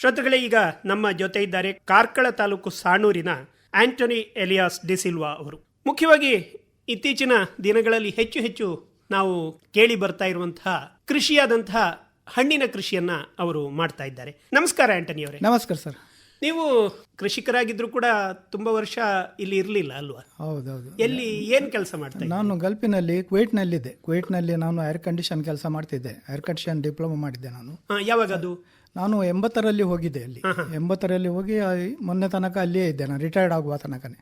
ಶ್ರೋತೃಗಳೇ ಈಗ ನಮ್ಮ ಜೊತೆ ಇದ್ದಾರೆ ಕಾರ್ಕಳ ತಾಲೂಕು ಸಾಣೂರಿನ ಆಂಟೋನಿ ಎಲಿಯಾಸ್ ಡಿಸಿಲ್ವಾ ಅವರು. ಮುಖ್ಯವಾಗಿ ಇತ್ತೀಚಿನ ದಿನಗಳಲ್ಲಿ ಹೆಚ್ಚು ಹೆಚ್ಚು ನಾವು ಕೇಳಿ ಬರ್ತಾ ಇರುವಂತಹ ಕೃಷಿಯಾದಂತಹ ಹಣ್ಣಿನ ಕೃಷಿಯನ್ನ ಅವರು ಮಾಡ್ತಾ ಇದ್ದಾರೆ. ನಮಸ್ಕಾರ ಆಂಟನಿ ಅವರೇ. ನಮಸ್ಕಾರ ಸರ್. ನೀವು ಕೃಷಿಕರಾಗಿದ್ರು ಕೂಡ ತುಂಬಾ ವರ್ಷ ಇಲ್ಲಿ ಇರಲಿಲ್ಲ ಅಲ್ವಾ? ಹೌದೌದು. ಎಲ್ಲಿ ಏನ್ ಕೆಲಸ ಮಾಡ್ತಾ? ನಾನು ಗಲ್ಫಿನಲ್ಲಿ ಕ್ವೇಟ್ ಕುವೈಟ್ನಲ್ಲಿ ನಾನು ಏರ್ ಕಂಡೀಷನ್ ಕೆಲಸ ಮಾಡ್ತಿದ್ದೆ. ಏರ್ ಕಂಡೀಷನ್ ಡಿಪ್ಲೊಮಾ ಮಾಡಿದ್ದೆ ನಾನು. ಯಾವಾಗ ಅದು ನಾನು ಎಂಬತ್ತರಲ್ಲಿ ಹೋಗಿದ್ದೆ ಅಲ್ಲಿ. ಎಂಬತ್ತರಲ್ಲಿ ಹೋಗಿ ಮೊನ್ನೆ ತನಕ ಅಲ್ಲಿಯೇ ಇದ್ದೆ ನಾನು ರಿಟೈರ್ಡ್ ಆಗುವ ತನಕನೇ.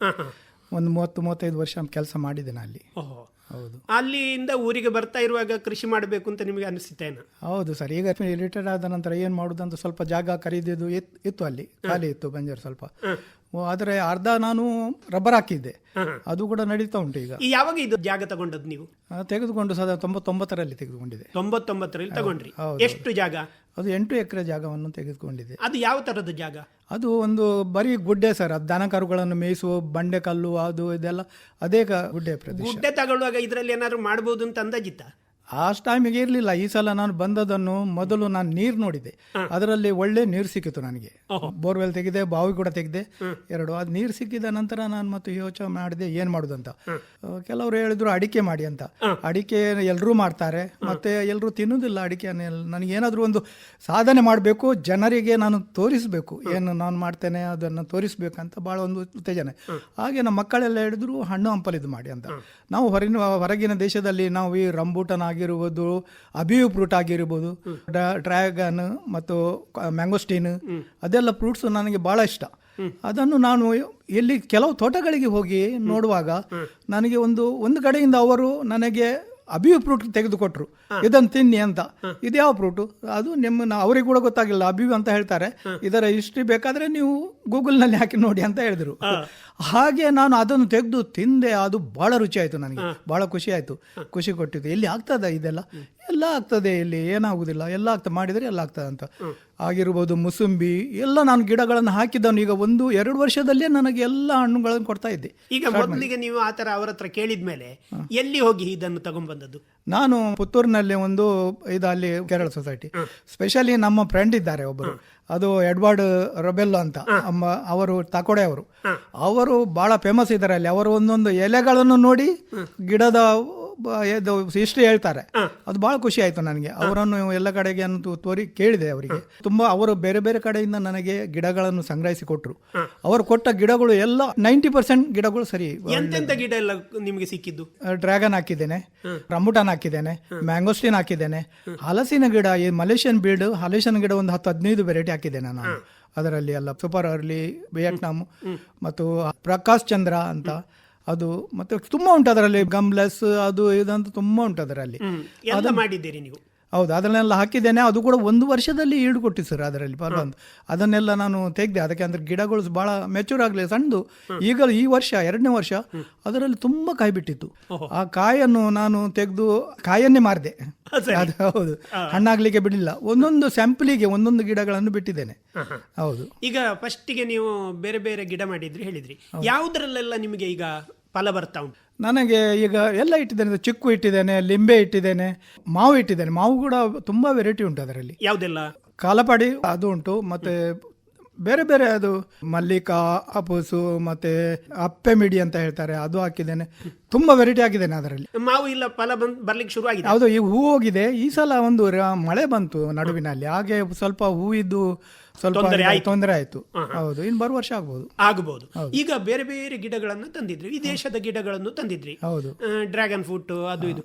ಒಂದು ಮೂವತ್ತು ಮೂವತ್ತೈದು ವರ್ಷ ಕೆಲಸ ಮಾಡಿದ್ದೇನೆ ಅಲ್ಲಿ. ಹೌದು. ಅಲ್ಲಿಂದ ಊರಿಗೆ ಬರ್ತಾ ಇರುವಾಗ ಕೃಷಿ ಮಾಡಬೇಕು ಅಂತ ನಿಮಗೆ ಅನಿಸುತ್ತೇನ ಹೌದು ಸರ್ ಈಗ ರಿಟೈರ್ಡ್ ಆದ ನಂತರ ಏನು ಮಾಡುದಂತ ಸ್ವಲ್ಪ ಜಾಗ ಖರೀದಿದ್ದು ಇತ್- ಇತ್ತು ಅಲ್ಲಿ ಖಾಲಿ ಇತ್ತು ಬಂಜರ್ ಸ್ವಲ್ಪ. ಆದರೆ ಅರ್ಧ ನಾನು ರಬ್ಬರ್ ಹಾಕಿದ್ದೆ. ಅದು ಕೂಡ ನಡೀತಾ ಉಂಟು ಈಗ. ಯಾವಾಗ ಇದು ಜಾಗ ತಗೊಂಡದ್ದು ನೀವು? ತೆಗೆದುಕೊಂಡು ಸದಾ ತೊಂಬತ್ತೊಂಬತ್ತರಲ್ಲಿ ತೆಗೆದುಕೊಂಡಿದೆ ತೊಂಬತ್ತೊಂಬತ್ತರಲ್ಲಿ ತಗೊಂಡ್ರಿ. ಎಷ್ಟು ಜಾಗ? ಅದು ಎಂಟು ಎಕರೆ ಜಾಗವನ್ನು ತೆಗೆದುಕೊಂಡಿದೆ ಅದು ಯಾವ ತರದ ಜಾಗ? ಅದು ಒಂದು ಬರೀ ಗುಡ್ಡೆ ಸರ್. ಅದು ದನ ಕರುಗಳನ್ನು ಮೇಯಿಸುವ ಬಂಡೆ ಕಲ್ಲು ಅದು ಇದೆಲ್ಲ ಅದೇ ಗುಡ್ಡೆ ಪ್ರದೇಶ. ಗುಡ್ಡೆ ತಗೊಳ್ಳುವಾಗ ಇದರಲ್ಲಿ ಏನಾದ್ರು ಮಾಡಬಹುದು ಅಂತ ಅಂದಾಜಿತ್ತ? ಆ ಟೈಮಿಗೆ ಇರಲಿಲ್ಲ. ಈ ಸಲ ನಾನು ಬಂದದನ್ನು ಮೊದಲು ನಾನು ನೀರು ನೋಡಿದೆ. ಅದರಲ್ಲಿ ಒಳ್ಳೆ ನೀರು ಸಿಕ್ಕಿತು ನನಗೆ. ಬೋರ್ವೆಲ್ ತೆಗೆದೆ ಬಾವಿ ಕೂಡ ತೆಗೆದೆ. ಎರಡು ಅದು ನೀರು ಸಿಕ್ಕಿದ ನಂತರ ನಾನು ಮತ್ತೆ ಯೋಚನೆ ಮಾಡಿದೆ ಏನು ಮಾಡೋದು ಅಂತ. ಕೆಲವರು ಹೇಳಿದ್ರು ಅಡಿಕೆ ಮಾಡಿ ಅಂತ. ಅಡಿಕೆ ಎಲ್ಲರೂ ಮಾಡ್ತಾರೆ. ಮತ್ತೆ ಎಲ್ಲರೂ ತಿನ್ನೋದಿಲ್ಲ ಅಡಿಕೆ ನನಗೆ ಏನಾದರೂ ಒಂದು ಸಾಧನೆ ಮಾಡಬೇಕು ಜನರಿಗೆ ನಾನು ತೋರಿಸಬೇಕು. ಏನು ನಾನು ಮಾಡ್ತೇನೆ ಅದನ್ನು ತೋರಿಸ್ಬೇಕಂತ ಭಾಳ ಒಂದು ಉತ್ತೇಜನೆ. ಹಾಗೆ ನಮ್ಮ ಮಕ್ಕಳೆಲ್ಲ ಹೇಳಿದ್ರು ಹಣ್ಣು ಹಂಪಲಿದು ಮಾಡಿ ಅಂತ. ನಾವು ಹೊರಗಿನ ಹೊರಗಿನ ದೇಶದಲ್ಲಿ ನಾವು ಈ ರಂಬೂಟನ್ ಆಗಿರ್ಬೋದು ಅಬಿಯು ಫ್ರೂಟ್ ಆಗಿರ್ಬೋದು ಡ್ರ್ಯಾಗನ್ ಮತ್ತು ಮ್ಯಾಂಗೋಸ್ಟೀನ್ ಅದೆಲ್ಲ ಫ್ರೂಟ್ಸ್ ನನಗೆ ಭಾಳ ಇಷ್ಟ. ಅದನ್ನು ನಾನು ಎಲ್ಲಿ ಕೆಲವು ತೋಟಗಳಿಗೆ ಹೋಗಿ ನೋಡುವಾಗ ನನಗೆ ಒಂದು ಒಂದು ಕಡೆಯಿಂದ ಅವರು ನನಗೆ ಅಬಿಯು ಫ್ರೂಟ್ ತೆಗೆದುಕೊಟ್ರು. ಇದನ್ನು ತಿನ್ನಿ ಅಂತ. ಇದು ಯಾವ ಫ್ರೂಟು ಅದು ನಿಮ್ಮ ಅವ್ರಿಗೆ ಕೂಡ ಗೊತ್ತಾಗಿಲ್ಲ. ಅಬಿ ಅಂತ ಹೇಳ್ತಾರೆ. ಇದರ ಹಿಸ್ಟ್ರಿ ಬೇಕಾದ್ರೆ ನೀವು ಗೂಗಲ್ನಲ್ಲಿ ಹಾಕಿ ನೋಡಿ ಅಂತ ಹೇಳಿದ್ರು. ಹಾಗೆ ನಾನು ಅದನ್ನು ತೆಗೆದು ತಿಂದೆ. ಅದು ಬಹಳ ರುಚಿ ಆಯಿತು ನನಗೆ ಬಹಳ ಖುಷಿ ಆಯಿತು. ಖುಷಿ ಕೊಟ್ಟಿದ್ದು. ಎಲ್ಲಿ ಆಗ್ತದ ಇದೆಲ್ಲ? ಎಲ್ಲ ಆಗ್ತದೆ ಇಲ್ಲಿ ಏನಾಗುದಿಲ್ಲ ಎಲ್ಲ ಆಗ್ತದೆ ಮಾಡಿದರೆ ಎಲ್ಲ ಆಗ್ತದೆ ಅಂತ ಆಗಿರ್ಬೋದು ಮುಸುಂಬಿ ಎಲ್ಲ ನಾನು ಗಿಡಗಳನ್ನು ಹಾಕಿದ್ದವನು. ಈಗ ಒಂದು ಎರಡು ವರ್ಷದಲ್ಲೇ ನನಗೆ ಎಲ್ಲ ಹಣ್ಣುಗಳನ್ನು ಕೊಡ್ತಾ ಇದ್ದೆ. ಈಗ ಮೊದಲಿಗೆ ನೀವು ಆತರ ಅವರ ಹತ್ರ ಕೇಳಿದ್ಮೇಲೆ ಎಲ್ಲಿ ಹೋಗಿ ಇದನ್ನು ತಗೊಂಡ್ಬಂದದ್ದು? ನಾನು ಪುತ್ತೂರಿನಲ್ಲಿ ಒಂದು ಇದು ಅಲ್ಲಿ ಕೇರಳ ಸೊಸೈಟಿ. ಸ್ಪೆಷಲಿ ನಮ್ಮ ಫ್ರೆಂಡ್ ಇದ್ದಾರೆ ಒಬ್ಬರು. ಅದು ಎಡ್ವರ್ಡ್ ರೊಬೆಲ್ಲೋ ಅಂತ. ಅಮ್ಮ ಅವರು ತಕೊಡೆ ಅವರು. ಅವರು ಬಹಳ ಫೇಮಸ್ ಇದ್ದಾರೆ ಅಲ್ಲಿ. ಅವರು ಒಂದೊಂದು ಎಲೆಗಳನ್ನು ನೋಡಿ ಗಿಡದ ಹಿಸ್ಟ್ರಿ ಹೇಳ್ತಾರೆ. ಅದು ಬಹಳ ಖುಷಿ ಆಯ್ತು ನನಗೆ. ಅವರನ್ನು ಎಲ್ಲ ಕಡೆಗೆ ಅಂತ ತೋರಿ ಕೇಳಿದೆ ಅವರಿಗೆ. ತುಂಬಾ ಅವರು ಬೇರೆ ಬೇರೆ ಕಡೆಯಿಂದ ನನಗೆ ಗಿಡಗಳನ್ನು ಸಂಗ್ರಹಿಸಿ ಕೊಟ್ಟರು ಅವರು ಕೊಟ್ಟ ಗಿಡಗಳು ಎಲ್ಲ ನೈಂಟಿ ಪರ್ಸೆಂಟ್ ಗಿಡಗಳು ಸರಿ ಗಿಡ ಎಲ್ಲ ನಿಮಗೆ ಸಿಕ್ಕಿದ್ದು? ಡ್ರ್ಯಾಗನ್ ಹಾಕಿದ್ದೇನೆ ರಂಬುಟಾನ್ ಹಾಕಿದ್ದೇನೆ ಮ್ಯಾಂಗೋಸ್ಟಿನ್ ಹಾಕಿದ್ದೇನೆ ಹಲಸಿನ ಗಿಡ ಈ ಮಲೇಷಿಯನ್ ಬೀಡ್ ಹಲಸಿನ ಗಿಡ ಒಂದು ಹತ್ತು ಹದಿನೈದು ವೆರೈಟಿ ಹಾಕಿದ್ದೇನೆ ನಾನು. ಅದರಲ್ಲಿ ಎಲ್ಲ ಸೂಪರ್ ಅರ್ಲಿ ವಿಯಟ್ನಾಮ್ ಮತ್ತು ಪ್ರಕಾಶ್ ಚಂದ್ರ ಅಂತ. ಅದು ಮತ್ತೆ ತುಂಬಾ ಉಂಟು ಅದರಲ್ಲಿ. ಗಮ್ಲೆಸ್ ಅದು ಇದಂತ ತುಂಬಾ ಉಂಟು ಅದರಲ್ಲಿ. ಮಾಡಿದ್ದೀರಿ ನೀವು. ಹೌದು ಅದನ್ನೆಲ್ಲ ಹಾಕಿದ್ದೇನೆ. ಅದು ಕೂಡ ಒಂದು ವರ್ಷದಲ್ಲಿ ಈಡು ಕೊಟ್ಟು ಸರ್ ಅದರಲ್ಲಿ ಪರವಾಗಿಲ್ಲ. ಅದನ್ನೆಲ್ಲ ನಾನು ತೆಗೆದೆ. ಅದಕ್ಕೆ ಅಂದ್ರೆ ಗಿಡಗಳು ಬಹಳ ಮೆಚೂರ್ ಆಗಲಿ ಸಣ್ಣದು. ಈಗ ಈ ವರ್ಷ ಎರಡನೇ ವರ್ಷ ಅದರಲ್ಲಿ ತುಂಬಾ ಕಾಯಿ ಬಿಟ್ಟಿತ್ತು. ಆ ಕಾಯನ್ನು ನಾನು ತೆಗೆದು ಕಾಯನ್ನೇ ಮಾರಿದೆ. ಅದು ಹೌದು. ಹಣ್ಣಾಗ್ಲಿಕ್ಕೆ ಬಿಡಲಿಲ್ಲ. ಒಂದೊಂದು ಸ್ಯಾಂಪಲಿಗೆ ಒಂದೊಂದು ಗಿಡಗಳನ್ನು ಬಿಟ್ಟಿದ್ದೇನೆ. ಹೌದು. ಈಗ ಫಸ್ಟಿಗೆ ನೀವು ಬೇರೆ ಬೇರೆ ಗಿಡ ಮಾಡಿದ್ರಿ ಹೇಳಿದ್ರಿ. ಯಾವುದರಲ್ಲೆಲ್ಲ ನಿಮಗೆ ಈಗ ಫಲ ಬರ್ತಾ ಉಂಟು. ನನಗೆ ಈಗ ಎಲ್ಲ ಇಟ್ಟಿದ್ದೇನೆ ಚಿಕ್ಕು ಇಟ್ಟಿದ್ದೇನೆ ಲಿಂಬೆ ಇಟ್ಟಿದ್ದೇನೆ ಮಾವು ಇಟ್ಟಿದ್ದೇನೆ. ಮಾವು ಕೂಡ ತುಂಬಾ ವೆರೈಟಿ ಉಂಟು ಅದರಲ್ಲಿ. ಯಾವುದೆಲ್ಲ? ಕಾಲಪಾಡಿ ಅದು ಉಂಟು ಮತ್ತೆ ಬೇರೆ ಬೇರೆ ಅದು ಮಲ್ಲಿಕಾ ಅಪೂಸು ಮತ್ತೆ ಅಪ್ಪೆ ಮಿಡಿ ಅಂತ ಹೇಳ್ತಾರೆ ಅದು ಹಾಕಿದ್ದೇನೆ. ತುಂಬಾ ವೆರೈಟಿ ಆಗಿದ್ದೇನೆ ಅದರಲ್ಲಿ. ಮಾವು ಇಲ್ಲ ಫಲ ಬಂದ್ ಬರ್ಲಿಕ್ಕೆ ಶುರು ಆಗಿದೆ. ಹೌದು ಈ ಹೂ ಹೋಗಿದೆ. ಈ ಸಲ ಒಂದು ಮಳೆ ಬಂತು ನಡುವಿನಲ್ಲಿ. ಹಾಗೆ ಸ್ವಲ್ಪ ಹೂವಿದ್ದು ತೊಂದರೆ ಆಯ್ತು. ತೊಂದರೆ ಆಯ್ತು. ಹೌದು ಇನ್ನು ಬರುವ ವರ್ಷ ಆಗ್ಬೋದು. ಆಗಬಹುದು ಈಗ ಬೇರೆ ಬೇರೆ ಗಿಡಗಳನ್ನು ತಂದಿದ್ರಿ. ದೇಶದ ಗಿಡಗಳನ್ನು ತಂದಿದ್ರಿ. ಹೌದು. ಡ್ರ್ಯಾಗನ್ ಫ್ರೂಟ್ ಅದು ಇದು.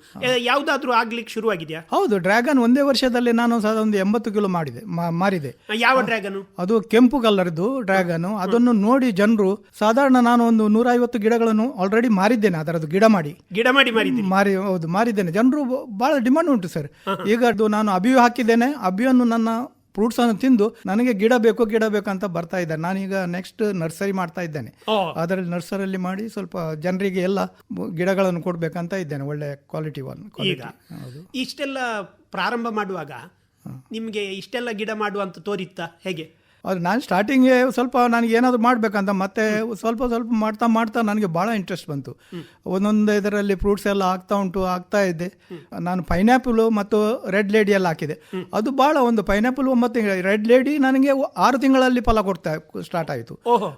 ಯಾವ್ದಾದ್ರೂ ಆಗ್ಲಿಕ್ಕೆ ಶುರು ಆಗಿದೆಯಾ ಹೌದು ಡ್ರ್ಯಾಗನ್ ಒಂದೇ ವರ್ಷದಲ್ಲಿ ನಾನು ಸಹ ಒಂದು ಎಂಬತ್ತು ಕಿಲೋ ಮಾಡಿದೆ ಮಾರಿದೆ. ಯಾವ ಡ್ರ್ಯಾಗನ್ ಅದು ಕೆಂಪು ಕಲರ್ದು ಡ್ರ್ಯಾಗನ್ ಅದನ್ನು ನೋಡಿ ಜನರು ಸಾಧಾರಣ ನಾನು ಒಂದು ನೂರೈವತ್ತು ಗಿಡಗಳನ್ನು ಆಲ್ರೆಡಿ ಮಾರಿದ್ದೇನೆ ಅದರದ್ದು ಗಿಡ ಮಾಡಿ. ಗಿಡ ಮಾಡಿ ಮಾರಿ ಹೌದು ಮಾರಿದ್ದೇನೆ. ಜನರು ಬಹಳ ಡಿಮಾಂಡ್ ಉಂಟು ಸರ್. ಈಗ ಅದು ನಾನು ಅಬಿಯು ಹಾಕಿದ್ದೇನೆ. ಅಬಿಯನ್ನು ನನ್ನ ಫ್ರೂಟ್ಸ್ ಅನ್ನು ತಿಂದು ನನಗೆ ಗಿಡ ಬೇಕು ಗಿಡ ಬೇಕು ಅಂತ ಬರ್ತಾ ಇದ್ದಾರೆ. ನಾನೀಗ ನೆಕ್ಸ್ಟ್ ನರ್ಸರಿ ಮಾಡ್ತಾ ಇದ್ದೇನೆ. ಅದರಲ್ಲಿ ನರ್ಸರಿಯಲ್ಲಿ ಮಾಡಿ ಸ್ವಲ್ಪ ಜನರಿಗೆ ಎಲ್ಲ ಗಿಡಗಳನ್ನು ಕೊಡ್ಬೇಕಂತ ಇದ್ದೇನೆ ಒಳ್ಳೆ ಕ್ವಾಲಿಟಿ ಒನ್ ಈಗ ಇಷ್ಟೆಲ್ಲ ಪ್ರಾರಂಭ ಮಾಡುವಾಗ ನಿಮಗೆ ಇಷ್ಟೆಲ್ಲ ಗಿಡ ಮಾಡುವಂತ ತೋರಿತ್ತ ಹೇಗೆ? ಅದು ನಾನು ಸ್ಟಾರ್ಟಿಂಗೇ ಸ್ವಲ್ಪ ನನಗೆ ಏನಾದರೂ ಮಾಡಬೇಕಂತ ಮತ್ತೆ ಸ್ವಲ್ಪ ಸ್ವಲ್ಪ ಮಾಡ್ತಾ ಮಾಡ್ತಾ ನನಗೆ ಭಾಳ ಇಂಟ್ರೆಸ್ಟ್ ಬಂತು. ಒಂದೊಂದು ಇದರಲ್ಲಿ ಫ್ರೂಟ್ಸ್ ಎಲ್ಲ ಆಗ್ತಾ ಉಂಟು ಆಗ್ತಾ ಇದ್ದೆ ನಾನು ಪೈನಾಪಲ್ ಮತ್ತು ರೆಡ್ ಲೇಡಿ ಎಲ್ಲ ಹಾಕಿದೆ. ಅದು ಭಾಳ ಒಂದು ಪೈನಾಪಲ್ ಒಂಬತ್ತು ತಿಂಗಳು ರೆಡ್ ಲೇಡಿ ನನಗೆ ಆರು ತಿಂಗಳಲ್ಲಿ ಫಲ ಕೊಡ್ತಾ ಸ್ಟಾರ್ಟ್ ಆಯಿತು.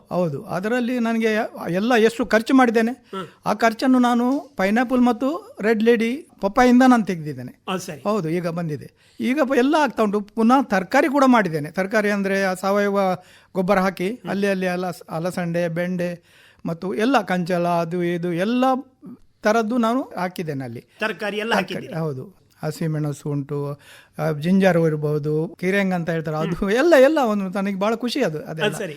ಹೌದು. ಅದರಲ್ಲಿ ನನಗೆ ಎಲ್ಲ ಎಷ್ಟು ಖರ್ಚು ಮಾಡಿದ್ದೇನೆ. ಆ ಖರ್ಚನ್ನು ನಾನು ಪೈನಾಪಲ್ ಮತ್ತು ರೆಡ್ ಲೇಡಿ ಪಪ್ಪಾಯಿಂದ ನಾನು ತೆಗೆದಿದ್ದೇನೆ. ಸರಿ. ಹೌದು ಈಗ ಬಂದಿದೆ. ಈಗ ಎಲ್ಲ ಆಗ್ತಾ ಉಂಟು. ಪುನಃ ತರಕಾರಿ ಕೂಡ ಮಾಡಿದ್ದೇನೆ. ತರಕಾರಿ ಅಂದರೆ ಸಾವಯವ ಗೊಬ್ಬರ ಹಾಕಿ ಅಲ್ಲಿ ಅಲ್ಲಿ ಅಲಸ ಅಲಸಂಡೆ ಬೆಂಡೆ ಮತ್ತು ಎಲ್ಲ ಕಂಚಲ ಅದು ಇದು ಎಲ್ಲ ಥರದ್ದು ನಾನು ಹಾಕಿದ್ದೇನೆ ಅಲ್ಲಿ. ತರಕಾರಿ ಎಲ್ಲ ಹಾಕಿದ್ದೇನೆ ಹೌದು. ಹಸಿಮೆಣಸು ಉಂಟು ಆ, ಇರಬಹುದು ಕಿರೆಂಗ್ ಅಂತ ಹೇಳ್ತಾರೆ ಅದು ಎಲ್ಲ ಎಲ್ಲ ಒಂದು ನನಗೆ ಬಹಳ ಖುಷಿ ಅದು ಅದೇ ಸರಿ.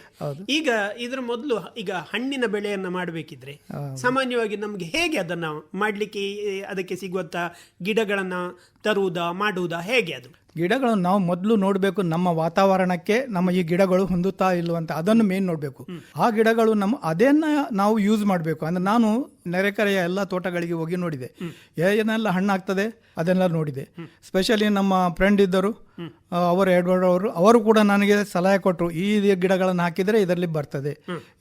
ಈಗ ಇದ್ರ ಮೊದಲು ಈಗ ಹಣ್ಣಿನ ಬೆಳೆಯನ್ನ ಮಾಡಬೇಕಿದ್ರೆ ಸಾಮಾನ್ಯವಾಗಿ ನಮ್ಗೆ ಹೇಗೆ ಅದನ್ನ ಮಾಡ್ಲಿಕ್ಕೆ ಅದಕ್ಕೆ ಸಿಗುವಂತ ಗಿಡಗಳನ್ನ ತರುವುದಾ ಮಾಡುವುದಾ ಹೇಗೆ ಅದು? ಗಿಡಗಳನ್ನು ನಾವು ಮೊದಲು ನೋಡಬೇಕು ನಮ್ಮ ವಾತಾವರಣಕ್ಕೆ ನಮ್ಮ ಈ ಗಿಡಗಳು ಹೊಂದುತ್ತಾ ಇಲ್ವಂತ ಅದನ್ನು ಮೇನ್ ನೋಡಬೇಕು. ಆ ಗಿಡಗಳು ನಮ್ಮ ಅದನ್ನ ನಾವು ಯೂಸ್ ಮಾಡಬೇಕು. ಅಂದ್ರೆ ನಾನು ನೆರೆಕರೆಯ ಎಲ್ಲ ತೋಟಗಳಿಗೆ ಹೋಗಿ ನೋಡಿದೆ. ಏನೆಲ್ಲ ಹಣ್ಣಾಗ್ತದೆ ಅದೆಲ್ಲ ನೋಡಿದೆ. ಸ್ಪೆಷಲಿ ನಮ್ಮ ಫ್ರೆಂಡ್ ಇದ್ದರು. ಅವರು ಎಡ್ವರ್ಡ್ ಅವರು ಅವರು ಕೂಡ ನನಗೆ ಸಲಹೆ ಕೊಟ್ಟರು ಈ ಗಿಡಗಳನ್ನು ಹಾಕಿದರೆ ಇದರಲ್ಲಿ ಬರ್ತದೆ.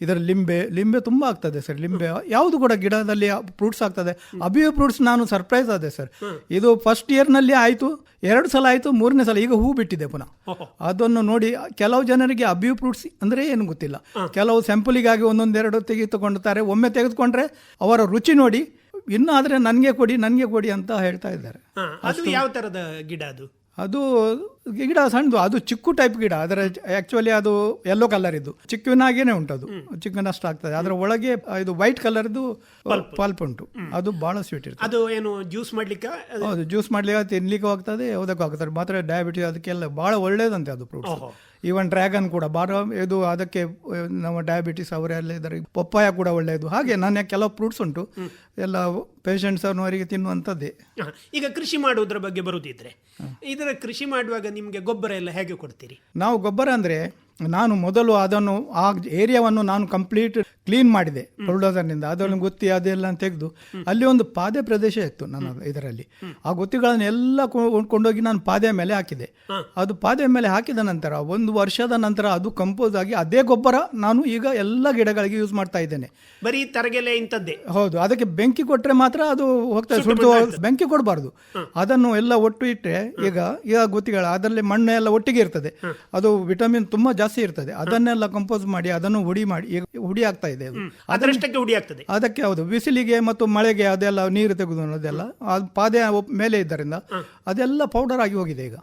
ಇದರ ಲಿಂಬೆ ಲಿಂಬೆ ತುಂಬ ಆಗ್ತದೆ ಸರ್ ಲಿಂಬೆ ಯಾವುದು ಕೂಡ ಗಿಡದಲ್ಲಿ ಫ್ರೂಟ್ಸ್ ಆಗ್ತದೆ. ಅಬಿ ಫ್ರೂಟ್ಸ್ ನಾನು ಸರ್ಪ್ರೈಸ್ ಆದೆ ಸರ್. ಇದು ಫಸ್ಟ್ ಇಯರ್ನಲ್ಲಿ ಆಯಿತು ಎರಡು ಸಲ ಆಯಿತು ಮೂರನೇ ಸಲ ಈಗ ಹೂ ಬಿಟ್ಟಿದೆ ಪುನಃ. ಅದನ್ನು ನೋಡಿ ಕೆಲವು ಜನರಿಗೆ ಅಬ್ಯೂ ಫ್ರೂಟ್ಸ್ ಅಂದರೆ ಏನು ಗೊತ್ತಿಲ್ಲ. ಕೆಲವು ಸ್ಯಾಂಪಲಿಗಾಗಿ ಒಂದೊಂದೆರಡು ತೆಗೆದುಕೊಂಡ್ತಾರೆ ಒಮ್ಮೆ ತೆಗೆದುಕೊಂಡ್ರೆ ಅವರ ರುಚಿ ನೋಡಿ ಇನ್ನಾದ್ರೆ ಆದರೆ ನನಗೆ ಕೊಡಿ ನನಗೆ ಕೊಡಿ ಅಂತ ಹೇಳ್ತಾ ಇದ್ದಾರೆ. ಅದು ಯಾವ ತರದ ಗಿಡ ಅದು? ಅದು ಗಿಡ ಸಣ್ಣದು ಅದು ಚಿಕ್ಕು ಟೈಪ್ ಗಿಡ. ಅದರ ಆಕ್ಚುಲಿ ಅದು ಯೆಲ್ಲೋ ಕಲರ್ ಇದ್ದು. ಚಿಕ್ಕುವಿನಾಗೇನೆ ಉಂಟು ಅದು ಚಿಕ್ಕನಷ್ಟು ಆಗ್ತದೆ. ಅದರ ಒಳಗೆ ಇದು ವೈಟ್ ಕಲರ್ದು ಪಲ್ಪ್. ಉಂಟು. ಅದು ಬಹಳ ಸ್ವೀಟ್ ಇರ್ತದೆ. ಅದು ಏನು ಜ್ಯೂಸ್ ಮಾಡ್ಲಿಕ್ಕೆ? ಹೌದು ಜ್ಯೂಸ್ ಮಾಡ್ಲಿಕ್ಕೆ ತಿನ್ಲಿಕ್ಕೆ ಹೋಗ್ತದೆ ಯಾವುದಕ್ಕೂ ಆಗ್ತದೆ. ಮಾತ್ರ ಡಯಾಬಿಟಿಸ್ ಅದಕ್ಕೆಲ್ಲ ಭಾಳ ಒಳ್ಳೇದಂತೆ ಅದು ಫ್ರೂಟ್ಸ್. ಈವನ್ ಡ್ರ್ಯಾಗನ್ ಕೂಡ ಬಾರ ಇದು ಅದಕ್ಕೆ ನಮ್ಮ ಡಯಾಬಿಟಿಸ್ ಅವರೆಲ್ಲ ಇದ್ದಾರೆ. ಪಪ್ಪಾಯ ಕೂಡ ಒಳ್ಳೆಯದು. ಹಾಗೆ ನಾನು ಕೆಲವು ಫ್ರೂಟ್ಸ್ ಉಂಟು. ಎಲ್ಲ ಪೇಷಂಟ್ಸ್ ಅವರಿಗೆ ತಿನ್ನುವಂಥದ್ದೇ. ಈಗ ಕೃಷಿ ಮಾಡುವುದರ ಬಗ್ಗೆ ಬರುದಿದ್ರೆ ಇದರ ಕೃಷಿ ಮಾಡುವಾಗ ನಿಮಗೆ ಗೊಬ್ಬರ ಎಲ್ಲ ಹೇಗೆ ಕೊಡ್ತೀರಿ? ನಾವು ಗೊಬ್ಬರ ಅಂದರೆ ನಾನು ಮೊದಲು ಅದನ್ನು ಆ ಏರಿಯಾವನ್ನು ನಾನು ಕಂಪ್ಲೀಟ್ ಕ್ಲೀನ್ ಮಾಡಿದೆ ಬುಲ್ಡೋಸರ್ನಿಂದ. ಅದನ್ನು ಗೊತ್ತಿ ಅದೆಲ್ಲ ತೆಗೆದು ಅಲ್ಲಿ ಒಂದು ಪಾದೆ ಪ್ರದೇಶ ಇತ್ತು ನನ್ನ ಇದರಲ್ಲಿ. ಆ ಗೊತ್ತಿಗಳನ್ನೆಲ್ಲ ಕೊ- ಕೊಂಡೋಗಿ ನಾನು ಪಾದೆ ಮೇಲೆ ಹಾಕಿದೆ. ಅದು ಪಾದೆ ಮೇಲೆ ಹಾಕಿದ ನಂತರ ಒಂದು ವರ್ಷದ ನಂತರ ಅದು ಕಂಪೋಸ್ ಆಗಿ ಅದೇ ಗೊಬ್ಬರ ನಾನು ಈಗ ಎಲ್ಲ ಗಿಡಗಳಿಗೆ ಯೂಸ್ ಮಾಡ್ತಾ ಇದ್ದೇನೆ. ಬರೀ ತರಗೆಲೆ ಇಂಥದ್ದೇ? ಹೌದು ಅದಕ್ಕೆ ಬೆಂಕಿ ಕೊಟ್ಟರೆ ಮಾತ್ರ ಅದು ಹೋಗ್ತದೆ ಸುಟ್ಟು ಬೆಂಕಿ ಕೊಡಬಾರ್ದು. ಅದನ್ನು ಎಲ್ಲ ಒಟ್ಟು ಇಟ್ಟರೆ ಈಗ ಈಗ ಗೊತ್ತಿಗಳ ಅದರಲ್ಲಿ ಮಣ್ಣು ಎಲ್ಲ ಒಟ್ಟಿಗೆ ಇರ್ತದೆ. ಅದು ವಿಟಮಿನ್ ತುಂಬಾ ಜಾಸ್ತಿ ಇರ್ತದೆ. ಅದನ್ನೆಲ್ಲ ಕಂಪೋಸ್ ಮಾಡಿ ಅದನ್ನು ಹುಡಿ ಮಾಡಿ ಈಗ ಹುಡಿ ಆಗ್ತಾ ಇದೆ ಅದು. ಅದರಷ್ಟಕ್ಕೆ ಹುಡಿ ಆಗ್ತದೆ. ಅದಕ್ಕೆ ಹೌದು. ಬಿಸಿಲಿಗೆ ಮತ್ತು ಮಳೆಗೆ ಅದೆಲ್ಲ ನೀರು ತೆಗೆದು ಅದೆಲ್ಲ ಪಾದೆ ಮೇಲೆ ಇದ್ದರಿಂದ ಅದೆಲ್ಲ ಪೌಡರ್ ಆಗಿ ಹೋಗಿದೆ ಈಗ.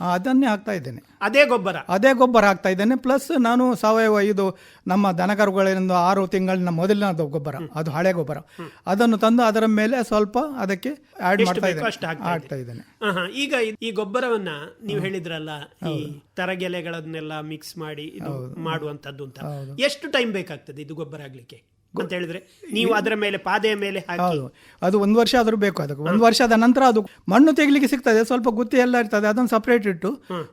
ಅದನ್ನೇ ಹಾಕ್ತಾ ಇದ್ದೇನೆ. ಅದೇ ಗೊಬ್ಬರ. ಅದೇ ಗೊಬ್ಬರ ಹಾಕ್ತಾ ಇದ್ದೇನೆ. ಪ್ಲಸ್ ನಾನು ಸಾವಯವ ಇದು ನಮ್ಮ ದನಕರುಗಳಿಂದ ಆರು ತಿಂಗಳಿನ ಮೊದಲಿನ ಗೊಬ್ಬರ ಅದು ಹಳೆ ಗೊಬ್ಬರ. ಅದನ್ನು ತಂದು ಅದರ ಮೇಲೆ ಸ್ವಲ್ಪ ಅದಕ್ಕೆ ಆಡ್ ಮಾಡ್ತಾ ಇದ್ದೇನೆ. ಹಾಕ್ತಾ ಈಗ ಈ ಗೊಬ್ಬರವನ್ನ ನೀವು ಹೇಳಿದ್ರಲ್ಲ ಈ ತರಗೆಲೆಗಳನ್ನೆಲ್ಲ ಮಿಕ್ಸ್ ಮಾಡಿ ಇದು ಮಾಡುವಂತದ್ದು ಅಂತ. ಎಷ್ಟು ಟೈಮ್ ಬೇಕಾಗ್ತದೆ ಇದು ಗೊಬ್ಬರ ಆಗ್ಲಿಕ್ಕೆ ಅಂತ ಹೇಳಿದ್ರೆ. ನೀವು ಅದರ ಮೇಲೆ ಪಾದೆಯ ಮೇಲೆ ಹಾಕಿ. ಹೌದು. ಅದು ಒಂದು ವರ್ಷ ಆದರೂ ಬೇಕು ಅದಕ್ಕೆ. ಒಂದು ವರ್ಷದ ನಂತರ ಅದು ಮಣ್ಣು ತೆಗಿಲಿಕ್ಕೆ ಸಿಗ್ತದೆ. ಸ್ವಲ್ಪ ಗುತ್ತಿ ಎಲ್ಲ ಇರ್ತದೆ. ಅದನ್ನು ಸಪ್ರೇಟ್ ಇಟ್ಟು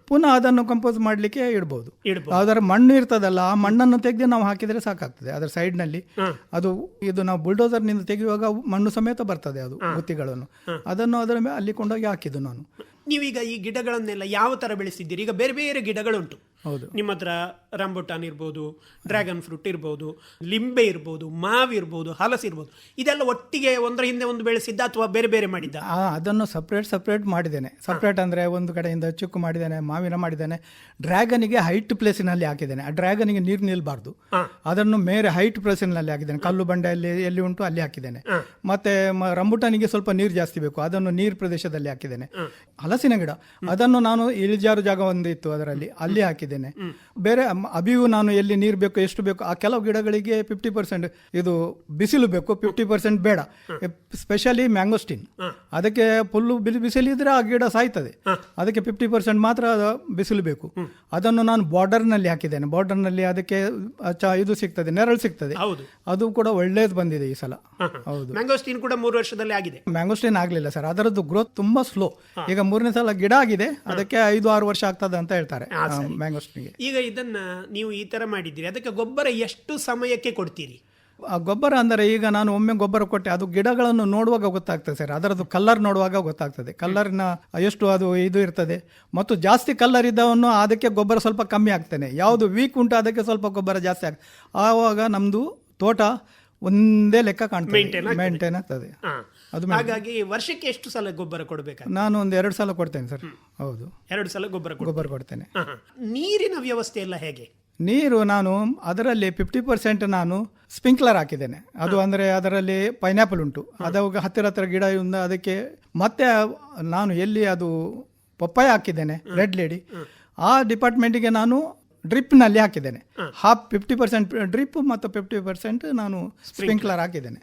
ಪುನಃ ಅದನ್ನು ಕಂಪೋಸ್ ಮಾಡಲಿಕ್ಕೆ ಇಡ್ಬೋದು. ಇಡ್ಬೋದು. ಅದರ ಮಣ್ಣು ಇರ್ತದಲ್ಲ ಆ ಮಣ್ಣನ್ನು ತೆಗೆದು ನಾವು ಹಾಕಿದ್ರೆ ಸಾಕಾಗ್ತದೆ. ಅದರ ಸೈಡ್ನಲ್ಲಿ ಅದು ಇದು ನಾವು ಬುಲ್ಡೋಸರ್ನಿಂದ ತೆಗೆಯುವಾಗ ಮಣ್ಣು ಸಮೇತ ಬರ್ತದೆ ಅದು ಗುತ್ತಿಗಳನ್ನು. ಅದನ್ನು ಅದರ ಮೇಲೆ ಅಲ್ಲಿ ಕೊಂಡೋಗಿ ಹಾಕಿದ್ದು ನಾನು. ನೀವೀಗ ಈ ಗಿಡಗಳನ್ನೆಲ್ಲ ಯಾವ ತರ ಬೆಳೆಸಿದ್ದೀರಿ? ಈಗ ಬೇರೆ ಬೇರೆ ಗಿಡಗಳುಂಟು. ನಿಮ್ಮ ಹತ್ರ ರಂಬುಟಾನ್ ಇರ್ಬೋದು ಡ್ರ್ಯಾಗನ್ ಫ್ರೂಟ್ ಇರ್ಬೋದು ಲಿಂಬೆ ಇರ್ಬೋದು ಮಾವಿರ್ಬೋದು ಹಲಸು ಇರ್ಬೋದು ಇದೆಲ್ಲ ಒಟ್ಟಿಗೆ ಒಂದರ ಹಿಂದೆ ಒಂದು ಬೆಳೆಸಿದ್ದ ಅಥವಾ ಬೇರೆ ಬೇರೆ ಮಾಡಿದ್ದ? ಆ, ಅದನ್ನು ಸಪ್ರೇಟ್ ಸಪ್ರೇಟ್ ಮಾಡಿದ್ದೇನೆ. ಸಪ್ರೇಟ್ ಅಂದರೆ ಒಂದು ಕಡೆಯಿಂದ ಚಿಕ್ಕು ಮಾಡಿದ್ದೇನೆ ಮಾವಿನ ಮಾಡಿದ್ದೇನೆ. ಡ್ರ್ಯಾಗನಿಗೆ ಹೈಟ್ ಪ್ಲೇಸಿನಲ್ಲಿ ಹಾಕಿದ್ದೇನೆ. ಆ ಡ್ರ್ಯಾಗನಿಗೆ ನೀರು ನಿಲ್ಬಾರ್ದು. ಅದನ್ನು ಮೇರೆ ಹೈಟ್ ಪ್ಲೇಸಿನಲ್ಲಿ ಹಾಕಿದ್ದೇನೆ. ಕಲ್ಲು ಬಂಡೆಯಲ್ಲಿ ಎಲ್ಲಿ ಉಂಟು ಅಲ್ಲಿ ಹಾಕಿದ್ದೇನೆ. ಮತ್ತೆ ರಂಬುಟಾನಿಗೆ ಸ್ವಲ್ಪ ನೀರು ಜಾಸ್ತಿ ಬೇಕು. ಅದನ್ನು ನೀರು ಪ್ರದೇಶದಲ್ಲಿ ಹಾಕಿದ್ದೇನೆ. ಹಲಸಿನ ಗಿಡ. ಅದನ್ನು ನಾನು ಇಳಿಜಾರು ಜಾಗ ಒಂದಿತ್ತು ಇತ್ತು ಅದರಲ್ಲಿ. ಅಲ್ಲಿ ಹಾಕಿದ್ದೇನೆ. ಬೇರೆ ಅಮ್- ಅಬಿಯು ನಾನು ಎಲ್ಲಿ ನೀರು ಬೇಕು ಎಷ್ಟು ಬೇಕು ಆ ಕೆಲವು ಗಿಡಗಳಿಗೆ ಫಿಫ್ಟಿ ಪರ್ಸೆಂಟ್ ಇದು ಬಿಸಿಲು ಬೇಕು ಫಿಫ್ಟಿ ಪರ್ಸೆಂಟ್ ಬೇಡ. ಸ್ಪೆಷಲಿ ಮ್ಯಾಂಗೋಸ್ಟಿನ್ ಅದಕ್ಕೆ ಫುಲ್ಲು ಬಿಸಿ ಬಿಸಿಲಿದ್ರೆ ಆ ಗಿಡ ಸಾಯ್ತದೆ. ಅದಕ್ಕೆ ಫಿಫ್ಟಿ ಪರ್ಸೆಂಟ್ ಮಾತ್ರ ಬಿಸಿಲು ಬೇಕು. ಅದನ್ನು ನಾನು ಬಾರ್ಡರ್ನಲ್ಲಿ ಹಾಕಿದ್ದೇನೆ. ಬಾರ್ಡರ್ನಲ್ಲಿ ಅದಕ್ಕೆ ಚ- ಇದು ಸಿಗ್ತದೆ ನೆರಳು ಸಿಗ್ತದೆ. ಅದು ಕೂಡ ಒಳ್ಳೇದು ಬಂದಿದೆ ಈ ಸಲ. ಹೌದು. ಮ್ಯಾಂಗೋಸ್ಟೀನ್ ಕೂಡ ಮೂರು ವರ್ಷದಲ್ಲಿ ಆಗಿದೆ. ಮ್ಯಾಂಗೋಸ್ಟಿನ್ ಆಗಲಿಲ್ಲ ಸರ್. ಅದರದ್ದು ಗ್ರೋತ್ ತುಂಬಾ ಸ್ಲೋ ಈಗ ಮೂರನೇ ಸಲ ಗಿಡ ಆಗಿದೆ. ಅದಕ್ಕೆ ಐದು ಆರು ವರ್ಷ ಆಗ್ತದೆ ಅಂತ ಹೇಳ್ತಾರೆ. ಮ್ಯಾಂಗೋಸ್ಟಿನ್ಗೆ ಈಗ ಇದನ್ನ ನೀವು ಈ ತರ ಮಾಡಿದ್ದೀರಿ. ಅದಕ್ಕೆ ಗೊಬ್ಬರ ಎಷ್ಟು ಸಮಯಕ್ಕೆ ಕೊಡ್ತೀರಿ? ಆ ಗೊಬ್ಬರ ಅಂದರೆ ಈಗ ನಾನು ಒಮ್ಮೆ ಗೊಬ್ಬರ ಕೊಟ್ಟೆ ಅದು ಗಿಡಗಳನ್ನು ನೋಡುವಾಗ ಗೊತ್ತಾಗ್ತದೆ ಸರ್. ಅದರದ್ದು ಕಲ್ಲರ್ ನೋಡುವಾಗ ಗೊತ್ತಾಗ್ತದೆ. ಕಲ್ಲರ್ನ ಎಷ್ಟು ಅದು ಇದು ಇರ್ತದೆ. ಮತ್ತು ಜಾಸ್ತಿ ಕಲ್ಲರ್ ಇದ್ದವನ್ನು ಅದಕ್ಕೆ ಗೊಬ್ಬರ ಸ್ವಲ್ಪ ಕಮ್ಮಿ ಆಗ್ತಾನೆ. ಯಾವುದು ವೀಕ್ ಉಂಟು ಅದಕ್ಕೆ ಸ್ವಲ್ಪ ಗೊಬ್ಬರ ಜಾಸ್ತಿ ಆಗ್ತದೆ. ಆವಾಗ ನಮ್ಮದು ತೋಟ ಒಂದೇ ಲೆಕ್ಕ ಕಾಣ್ತದೆ. ಮೇಂಟೈನ್ ಆಗ್ತದೆ. ಹಾ. ಅದು ಹಾಗಾಗಿ ವರ್ಷಕ್ಕೆ ಎಷ್ಟು ಸಲ ಗೊಬ್ಬರ ಕೊಡಬೇಕು ನಾನು ಒಂದು ಎರಡು ಸಲ ಕೊಡ್ತೇನೆ ಸರ್. ಹೌದು. ಎರಡು ಸಲ ಗೊಬ್ಬರ ಕೊಡ ಗೊಬ್ಬರ ಕೊಡ್ತೇನೆ. ನೀರಿನ ವ್ಯವಸ್ಥೆ ಎಲ್ಲ ಹೇಗೆ? ನೀರು ನಾನು ಅದರಲ್ಲಿ ಫಿಫ್ಟಿ ಪರ್ಸೆಂಟ್ ನಾನು ಸ್ಪ್ರಿಂಕ್ಲರ್ ಹಾಕಿದ್ದೇನೆ. ಅದು ಅಂದರೆ ಅದರಲ್ಲಿ ಪೈನಾಪಲ್ ಉಂಟು. ಅದು ಹತ್ತಿರ ಹತ್ತಿರ ಗಿಡ ಇಂದ ಅದಕ್ಕೆ ಮತ್ತೆ ನಾನು ಎಲ್ಲಿ ಅದು ಪಪ್ಪಾಯ ಹಾಕಿದ್ದೇನೆ ರೆಡ್ ಲೇಡಿ ಆ ಡಿಪಾರ್ಟ್ಮೆಂಟಿಗೆ ನಾನು ಡ್ರಿಪ್ನಲ್ಲಿ ಹಾಕಿದ್ದೇನೆ. ಹಾಫ್ ಫಿಫ್ಟಿ ಪರ್ಸೆಂಟ್ ಡ್ರಿಪ್ ಮತ್ತು ಫಿಫ್ಟಿ ಪರ್ಸೆಂಟ್ ನಾನು ಸ್ಪ್ರಿಂಕ್ಲರ್ ಹಾಕಿದ್ದೇನೆ.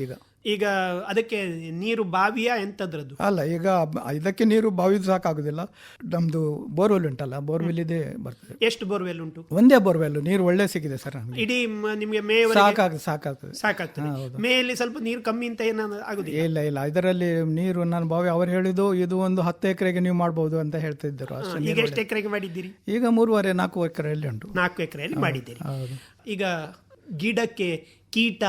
ಈಗ. ಈಗ ಅದಕ್ಕೆ ನೀರು ಬಾವಿಯ ಎಂಥದ್ರದ್ದು ಅಲ್ಲ ಈಗ ಇದಕ್ಕೆ ನೀರು ಬಾವಿ ಸಾಕಾಗುದಿಲ್ಲ. ನಮ್ದು ಬೋರ್ವೆಲ್ ಉಂಟಲ್ಲ ಬೋರ್ವೆಲ್ ಇದೆ ಬರ್ತದೆ. ಎಷ್ಟು ಬೋರ್ವೆಲ್ ಉಂಟು? ಒಂದೇ ಬೋರ್ವೆಲ್ ನೀರು ಒಳ್ಳೆ ಸಿಗಿದೆ ಸರ್ ನಮಗೆ. ಇಡೀ ಮ- ನಿಮ್ಗೆ ಸಾಕಾಗ ಸಾಕಾಗ್ತದೆ. ಸಾಕಾಗ್ತದೆ. ಮೇಯಲ್ಲಿ ಸ್ವಲ್ಪ ನೀರು ಕಮ್ಮಿ ಅಂತ ಏನಾದ್ರು ಆಗುದಿಲ್ಲ? ಇಲ್ಲ ಇಲ್ಲ. ಇದರಲ್ಲಿ ನೀರು ನಾನು ಬಾವಿ ಅವ್ರು ಹೇಳಿದ್ದು ಇದು ಒಂದು ಹತ್ತು ಎಕರೆಗೆ ನೀವು ಮಾಡ್ಬೋದು ಅಂತ ಹೇಳ್ತಿದ್ದರು ಅಷ್ಟೇ ಈಗ ಎಷ್ಟು ಎಕರೆಗೆ ಮಾಡಿದ್ದೀರಿ? ಈಗ ಮೂರುವರೆ ನಾಲ್ಕು ಎಕರೆಯಲ್ಲಿ ಉಂಟು. ನಾಲ್ಕು ಎಕರೆಯಲ್ಲಿ ಮಾಡಿದ್ದೀರಿ. ಹೌದು. ಈಗ ಗಿಡಕ್ಕೆ ಕೀಟ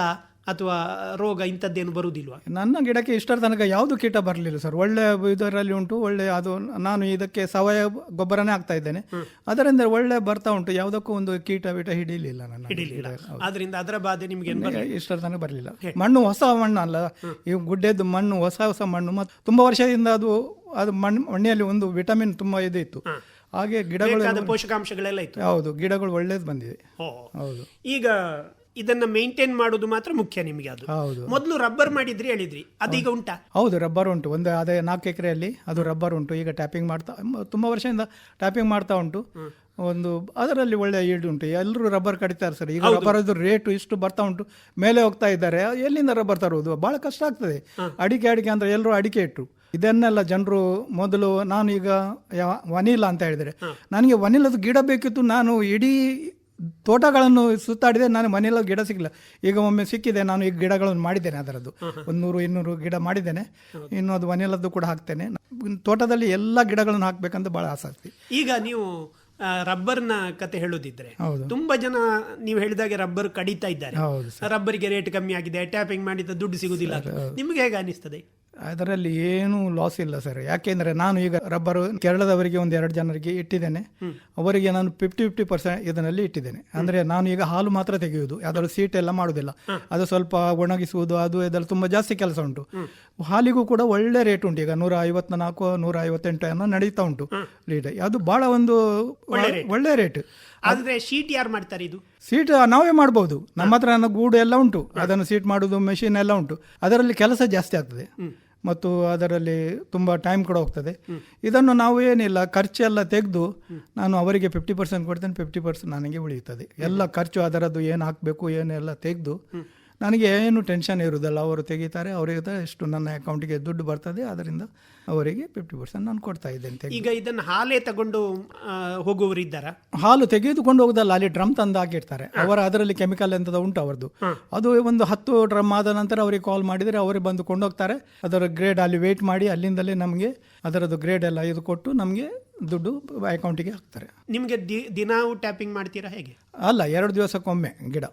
ಅಥವಾ ರೋಗ ಇಂಥದ್ದೇನು ಬರುವುದಿಲ್ಲ ನನ್ನ ಗಿಡಕ್ಕೆ ಇಷ್ಟರ ತನಕ ಯಾವುದು ಕೀಟ ಬರಲಿಲ್ಲ ಸರ್. ಒಳ್ಳೆ ಇದರಲ್ಲಿ ಉಂಟು ಒಳ್ಳೆ ಅದು ನಾನು ಇದಕ್ಕೆ ಸಾವಯವ ಗೊಬ್ಬರನೇ ಆಗ್ತಾ ಇದ್ದೇನೆ. ಅದರಿಂದ ಒಳ್ಳೆ ಬರ್ತಾ ಉಂಟು. ಯಾವುದಕ್ಕೂ ಒಂದು ಕೀಟ ಬೀಟ ಹಿಡಿಲಿಲ್ಲ ನನ್ನ ಅದರಿಂದ ಅದರ ಬಾಧೆ ನಿಮಗೆ ಇಷ್ಟರ ತನಕ ಬರಲಿಲ್ಲ. ಮಣ್ಣು ಹೊಸ ಮಣ್ಣು ಅಲ್ಲ ಈ ಗುಡ್ಡೆದ್ದು ಮಣ್ಣು ಹೊಸ ಹೊಸ ಮಣ್ಣು. ಮತ್ತು ತುಂಬ ವರ್ಷದಿಂದ ಅದು ಅದು ಮಣ್ಣು ಮಣ್ಣಿನಲ್ಲಿ ಒಂದು ವಿಟಮಿನ್ ತುಂಬ ಇದು ಇತ್ತು. ಹಾಗೆ ಗಿಡಗಳು ಪೋಷಕಾಂಶಗಳೆಲ್ಲ ಇತ್ತು. ಹೌದು ಗಿಡಗಳು ಒಳ್ಳೇದು ಬಂದಿದೆ. ಹೌದು. ಈಗ ಇದನ್ನ ಮೇಂಟೈನ್ ಮಾಡೋದು ಮಾತ್ರ ಮುಖ್ಯ ನಿಮಗೆ ಅದು. ಹೌದು. ಮೊದಲು ರಬ್ಬರ್ ಮಾಡಿದ್ರಿ ಹೇಳಿದ್ರಿ. ಅದೀಗ ಉಂಟಾ? ಹೌದು ರಬ್ಬರ್ ಉಂಟು. ಒಂದು ಅದೇ ನಾಲ್ಕು ಎಕರೆಯಲ್ಲಿ ಅದು ರಬ್ಬರ್ ಉಂಟು. ಈಗ ಟ್ಯಾಪಿಂಗ್ ಮಾಡ್ತಾ ತುಂಬಾ ವರ್ಷದಿಂದ ಟ್ಯಾಪಿಂಗ್ ಮಾಡ್ತಾ ಉಂಟು. ಒಂದು ಅದರಲ್ಲಿ ಒಳ್ಳೆ ಈಡ್ ಉಂಟು. ಎಲ್ಲರೂ ರಬ್ಬರ್ ಕಡಿತಾರೆ ಸರ್. ಈಗ ರಬ್ಬರದ್ದು ರೇಟು ಇಷ್ಟು ಬರ್ತಾ ಉಂಟು. ಮೇಲೆ ಹೋಗ್ತಾ ಇದ್ದಾರೆ. ಎಲ್ಲಿಂದ ರಬ್ಬರ್ ತರುವುದು? ಬಹಳ ಕಷ್ಟ ಆಗ್ತದೆ. ಅಡಿಕೆ ಅಡಿಕೆ ಅಂದ್ರೆ ಎಲ್ಲರೂ ಅಡಿಕೆ ಇಟ್ಟು ಇದನ್ನೆಲ್ಲ ಜನರು ಮೊದಲು ನಾನು ಈಗ ವನಿಲಾ ಅಂತ ಹೇಳಿದರೆ. ನನಗೆ ವನಿಲದ ಗಿಡ ಬೇಕಿತ್ತು. ನಾನು ಇಡೀ ತೋಟಗಳನ್ನು ಸುತ್ತಾಡಿದೆ ನಾನು ಮನೆಯಲ್ಲೂ ಗಿಡ ಸಿಗಲಿಲ್ಲ. ಈಗ ಒಮ್ಮೆ ಸಿಕ್ಕಿದೆ ನಾನು ಈಗ ಗಿಡಗಳನ್ನು ಮಾಡಿದ್ದೇನೆ ಅದರದ್ದು. ಒಂದು ನೂರು ಇನ್ನೂರು ಗಿಡ ಮಾಡಿದ್ದೇನೆ. ಇನ್ನು ಅದು ಮನೆಯಲ್ಲದ್ದು ಕೂಡ ಹಾಕ್ತೇನೆ. ತೋಟದಲ್ಲಿ ಎಲ್ಲ ಗಿಡಗಳನ್ನು ಹಾಕ್ಬೇಕಂತ ಬಹಳ ಆಸಕ್ತಿ ಈಗ ನೀವು ರಬ್ಬರ್ನ ಕತೆ ಹೇಳೋದಿದ್ರೆ. ತುಂಬಾ ಜನ ನೀವು ಹೇಳಿದಾಗೆ ರಬ್ಬರ್ ಕಡಿತಾ ಇದ್ದಾರೆ. ರಬ್ಬರಿಗೆ ರೇಟ್ ಕಮ್ಮಿ ಆಗಿದೆ ಟ್ಯಾಪಿಂಗ್ ಮಾಡಿದ ದುಡ್ಡು ಸಿಗುದಿಲ್ಲ. ನಿಮ್ಗೆ ಹೇಗೆ ಅನಿಸ್ತದೆ? ಅದರಲ್ಲಿ ಏನೂ ಲಾಸ್ ಇಲ್ಲ ಸರ್ ಯಾಕೆಂದ್ರೆ ನಾನು ಈಗ ರಬ್ಬರು ಕೇರಳದವರಿಗೆ ಒಂದು ಎರಡು ಜನರಿಗೆ ಇಟ್ಟಿದ್ದೇನೆ. ಅವರಿಗೆ ನಾನು ಫಿಫ್ಟಿ ಫಿಫ್ಟಿ ಪರ್ಸೆಂಟ್ ಇದರಲ್ಲಿ ಇಟ್ಟಿದ್ದೇನೆ. ಅಂದ್ರೆ ನಾನು ಈಗ ಹಾಲು ಮಾತ್ರ ತೆಗೆಯುವುದು ಅದರ ಸೀಟ್ ಎಲ್ಲ ಮಾಡೋದಿಲ್ಲ. ಅದು ಸ್ವಲ್ಪ ಒಣಗಿಸುವುದು ಅದು ಇದೆಲ್ಲ ತುಂಬಾ ಜಾಸ್ತಿ ಕೆಲಸ ಉಂಟು. ಹಾಲಿಗೂ ಕೂಡ ಒಳ್ಳೆ ರೇಟ್ ಉಂಟು. ಈಗ ನೂರ ಐವತ್ನಾಲ್ಕು ನೂರ ಐವತ್ತೆಂಟು ಅನ್ನೋ ನಡೀತಾ ಉಂಟು ಲೀಟರ್ ಅದು ಬಹಳ ಒಂದು ಒಳ್ಳೆ ರೇಟ್ ಆದರೆ ಶೀಟ್ ಯಾರು ಮಾಡ್ತಾರೆ ಇದು? ಸೀಟ್ ನಾವೇ ಮಾಡ್ಬೋದು. ನಮ್ಮ ಹತ್ರ ಗೂಡು ಎಲ್ಲ ಉಂಟು. ಅದನ್ನು ಸೀಟ್ ಮಾಡೋದು ಮೆಷಿನ್ ಎಲ್ಲ ಉಂಟು. ಅದರಲ್ಲಿ ಕೆಲಸ ಜಾಸ್ತಿ ಆಗ್ತದೆ. ಮತ್ತು ಅದರಲ್ಲಿ ತುಂಬ ಟೈಮ್ ಕೂಡ ಹೋಗ್ತದೆ. ಇದನ್ನು ನಾವು ಏನಿಲ್ಲ ಖರ್ಚೆಲ್ಲ ತೆಗೆದು ನಾನು ಅವರಿಗೆ ಫಿಫ್ಟಿ ಪರ್ಸೆಂಟ್ ಕೊಡ್ತೇನೆ ಫಿಫ್ಟಿ ಪರ್ಸೆಂಟ್ ನನಗೆ ಉಳಿಯುತ್ತದೆ. ಎಲ್ಲ ಖರ್ಚು ಅದರದ್ದು ಏನು ಹಾಕಬೇಕು ಏನೆಲ್ಲ ತೆಗೆದು ನನಗೆ ಏನು ಟೆನ್ಷನ್ ಇರೋದಲ್ಲ ಅವರು ತೆಗಿತಾರೆ ಅವರಿಗೆ ಎಷ್ಟು ನನ್ನ ಅಕೌಂಟಿಗೆ ದುಡ್ಡು ಬರ್ತದೆ ಅದರಿಂದ ಅವರಿಗೆ ಫಿಫ್ಟಿ ಪರ್ಸೆಂಟ್ ನಾನು ಕೊಡ್ತಾ ಇದ್ದೇನೆ. ಈಗ ಇದನ್ನು ಹಾಲೇ ತಗೊಂಡು ಹೋಗುವವರು ಇದ್ದಾರಾ? ಹಾಲು ತೆಗೆದುಕೊಂಡು ಹೋಗೋದಲ್ಲ ಅಲ್ಲಿ ಡ್ರಮ್ ತಂದು ಹಾಕಿರ್ತಾರೆ. ಅವರ ಅದರಲ್ಲಿ ಕೆಮಿಕಲ್ ಎಂತದ ಉಂಟು ಅವರದ್ದು. ಅದು ಒಂದು ಹತ್ತು ಡ್ರಮ್ ಆದ ನಂತರ ಅವರಿಗೆ ಕಾಲ್ ಮಾಡಿದರೆ ಅವರೇ ಬಂದು ಕೊಂಡೋಗ್ತಾರೆ. ಅದರ ಗ್ರೇಡ್ ಅಲ್ಲಿ ವೇಟ್ ಮಾಡಿ ಅಲ್ಲಿಂದಲೇ ನಮಗೆ ಅದರದ್ದು ಗ್ರೇಡ್ ಎಲ್ಲ ಇದು ಕೊಟ್ಟು ನಮಗೆ ದುಡ್ಡು ಅಕೌಂಟಿಗೆ ಹಾಕ್ತಾರೆ. ನಿಮಗೆ ದಿನಾವು ಟ್ಯಾಪಿಂಗ್ ಮಾಡ್ತೀರಾ ಹೇಗೆ? ಅಲ್ಲ ಎರಡು ದಿವಸಕ್ಕೊಮ್ಮೆ ಗಿಡ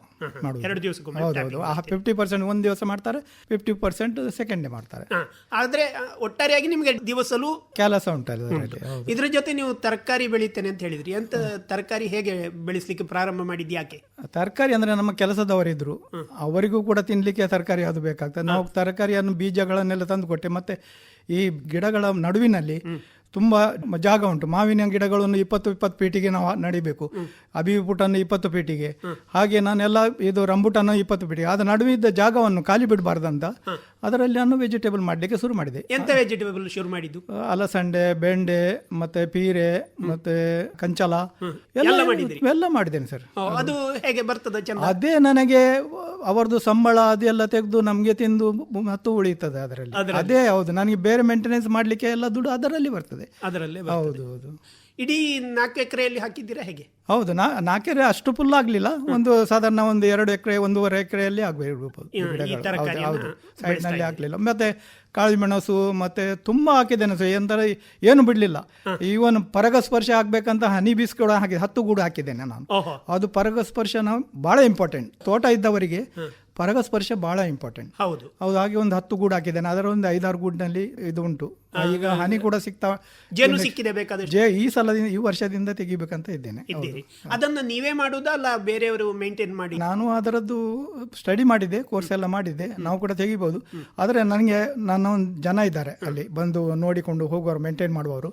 ಮಾಡುದು. ಎರಡು ದಿವಸಕ್ಕೊಮ್ಮೆ ಹೌದೌದು ಆ ಫಿಫ್ಟಿ ಪರ್ಸೆಂಟ್ ಒಂದು ದಿವಸ ಮಾಡ್ತಾರೆ ಫಿಫ್ಟಿ ಪರ್ಸೆಂಟ್ ಸೆಕೆಂಡ್ ಡೇ ಮಾಡ್ತಾರೆ ಆದರೆ ಒಟ್ಟಾರೆಯಾಗಿ ನಿಮಗೆ ದಿವಸಲು ಕೆಲಸ ಉಂಟಲ್ಲ ಹೌದು. ಇದ್ರ ಜೊತೆ ನೀವು ತರಕಾರಿ ಬೆಳಿತೇನೆ ಅಂತ ಹೇಳಿದ್ರಿ. ಎಂತ ತರಕಾರಿ ಹೇಗೆ ಬೆಳೆಸಲಿಕ್ಕೆ ಪ್ರಾರಂಭ ಮಾಡಿದ್ದು ಯಾಕೆ? ತರಕಾರಿ ಅಂದ್ರೆ ನಮ್ಮ ಕೆಲಸದವರಿದ್ರು. ಅವರಿಗೂ ಕೂಡ ತಿನ್ಲಿಕ್ಕೆ ತರಕಾರಿ ಅದು ಬೇಕಾಗ್ತದೆ. ನಾವು ತರಕಾರಿಯನ್ನು ಬೀಜಗಳನ್ನೆಲ್ಲ ತಂದು ಕೊಟ್ಟೆ. ಮತ್ತೆ ಈ ಗಿಡಗಳ ನಡುವಿನಲ್ಲಿ ತುಂಬಾ ಜಾಗ ಉಂಟು. ಮಾವಿನ ಗಿಡಗಳನ್ನು ಇಪ್ಪತ್ತು ಇಪ್ಪತ್ತು ಪೀಟಿಗೆ ನಾವು ನಡಿಬೇಕು. ಅಬಿಪುಟನ್ನು ಇಪ್ಪತ್ತು ಪೀಟಿಗೆ. ಹಾಗೆ ನಾನೆಲ್ಲ ಇದು ರಂಬುಟನ್ನು ಇಪ್ಪತ್ತು ಪೀಟಿಗೆ. ಅದ ನಡುವಿದ್ದ ಜಾಗವನ್ನು ಖಾಲಿ ಬಿಡಬಾರ್ದಂತ ಅದರಲ್ಲಿ ನಾನು ವೆಜಿಟೇಬಲ್ ಮಾಡಲಿಕ್ಕೆ ಶುರು ಮಾಡಿದೆ. ಎಂತ ವೆಜಿಟೇಬಲ್ ಶುರು ಮಾಡಿದ್ದು? ಅಲಸಂಡೆ ಬೆಂಡೆ ಮತ್ತೆ ಪೀರೆ ಮತ್ತೆ ಕಂಚಲ ಎಲ್ಲ ಎಲ್ಲ ಮಾಡಿದ್ದೇನೆ ಸರ್. ಅದು ಹೇಗೆ ಬರ್ತದೆ ಅದೇ ನನಗೆ ಅವರದು ಸಂಬಳ ಅದೆಲ್ಲ ತೆಗೆದು ನಮಗೆ ತಿಂದು ಮತ್ತು ಉಳಿತದೆ ಅದರಲ್ಲಿ. ಅದೇ ಹೌದು. ನನಗೆ ಬೇರೆ ಮೇಂಟೆನೆನ್ಸ್ ಮಾಡಲಿಕ್ಕೆ ಎಲ್ಲ ದುಡ್ಡು ಅದರಲ್ಲಿ ಬರ್ತದೆ. ಅದರಲ್ಲಿ ಹೌದು ಹೌದು. ಇಡೀ ನಾಲ್ಕು ಎಕರೆಯಲ್ಲಿ ಹಾಕಿದ್ದೀರಾ ಹೇಗೆ? ಹೌದು ನಾ ನಾಲ್ಕೆರೆ ಅಷ್ಟು ಫುಲ್ ಆಗಲಿಲ್ಲ. ಒಂದು ಸಾಧಾರಣ ಒಂದು ಎರಡು ಎಕರೆ ಒಂದೂವರೆ ಎಕರೆಯಲ್ಲಿ ಆಗಬೇಕು. ಹೌದು ಸೈಡ್ನಲ್ಲಿ ಹಾಕಲಿಲ್ಲ ಮತ್ತೆ ಕಾಳು ಮೆಣಸು ಮತ್ತೆ ತುಂಬ ಹಾಕಿದ್ದೇನೆ ಸರ್. ಎಂತರ ಏನು ಬಿಡಲಿಲ್ಲ. ಈವನ್ ಪರಗಸ್ಪರ್ಶ ಆಗಬೇಕಂತ ಹನಿ ಬೀಸ್ ಕೂಡ ಹಾಕಿದೆ ಹತ್ತು ಗೂಡು ಹಾಕಿದ್ದೇನೆ ನಾನು. ಅದು ಪರಗಸ್ಪರ್ಶ ನಾವು ಭಾಳ ಇಂಪಾರ್ಟೆಂಟ್ ತೋಟ ಇದ್ದವರಿಗೆ ಪರಗಸ್ಪರ್ಶ ಬಹಳ ಇಂಪಾರ್ಟೆಂಟ್ ಹೌದು. ಹೌದು ಹಾಗೆ ಒಂದು ಹತ್ತು ಗೂಡು ಹಾಕಿದ್ದೇನೆ. ಅದರ ಒಂದು ಐದಾರು ಗೂಡಿನಲ್ಲಿ ಇದು ಉಂಟು. ಈಗ ಹನಿ ಕೂಡ ಸಿಗ್ತಾ ಜೇನು ಸಿಕ್ಕಿದೆ ಬೇಕಾದ್ರೆ ಜೇ ಈ ಸಲದಿಂದ ಈ ವರ್ಷದಿಂದ ತೆಗಿಬೇಕಂತ ಇದ್ದೇನೆ. ಅದನ್ನು ನೀವೇ ಮಾಡುದಾ ಅಲ್ಲ ಬೇರೆಯವರು ಮೇಂಟೈನ್ ಮಾಡಿ? ನಾನು ಅದರದ್ದು ಸ್ಟಡಿ ಮಾಡಿದ್ದೆ ಕೋರ್ಸ್ ಎಲ್ಲ ಮಾಡಿದ್ದೆ. ನಾವು ಕೂಡ ತೆಗಿಬಹುದು ಆದರೆ ನನಗೆ ನನ್ನ ಒಂದು ಜನ ಇದ್ದಾರೆ ಅಲ್ಲಿ ಬಂದು ನೋಡಿಕೊಂಡು ಹೋಗುವವರು ಮೇಂಟೈನ್ ಮಾಡುವವರು.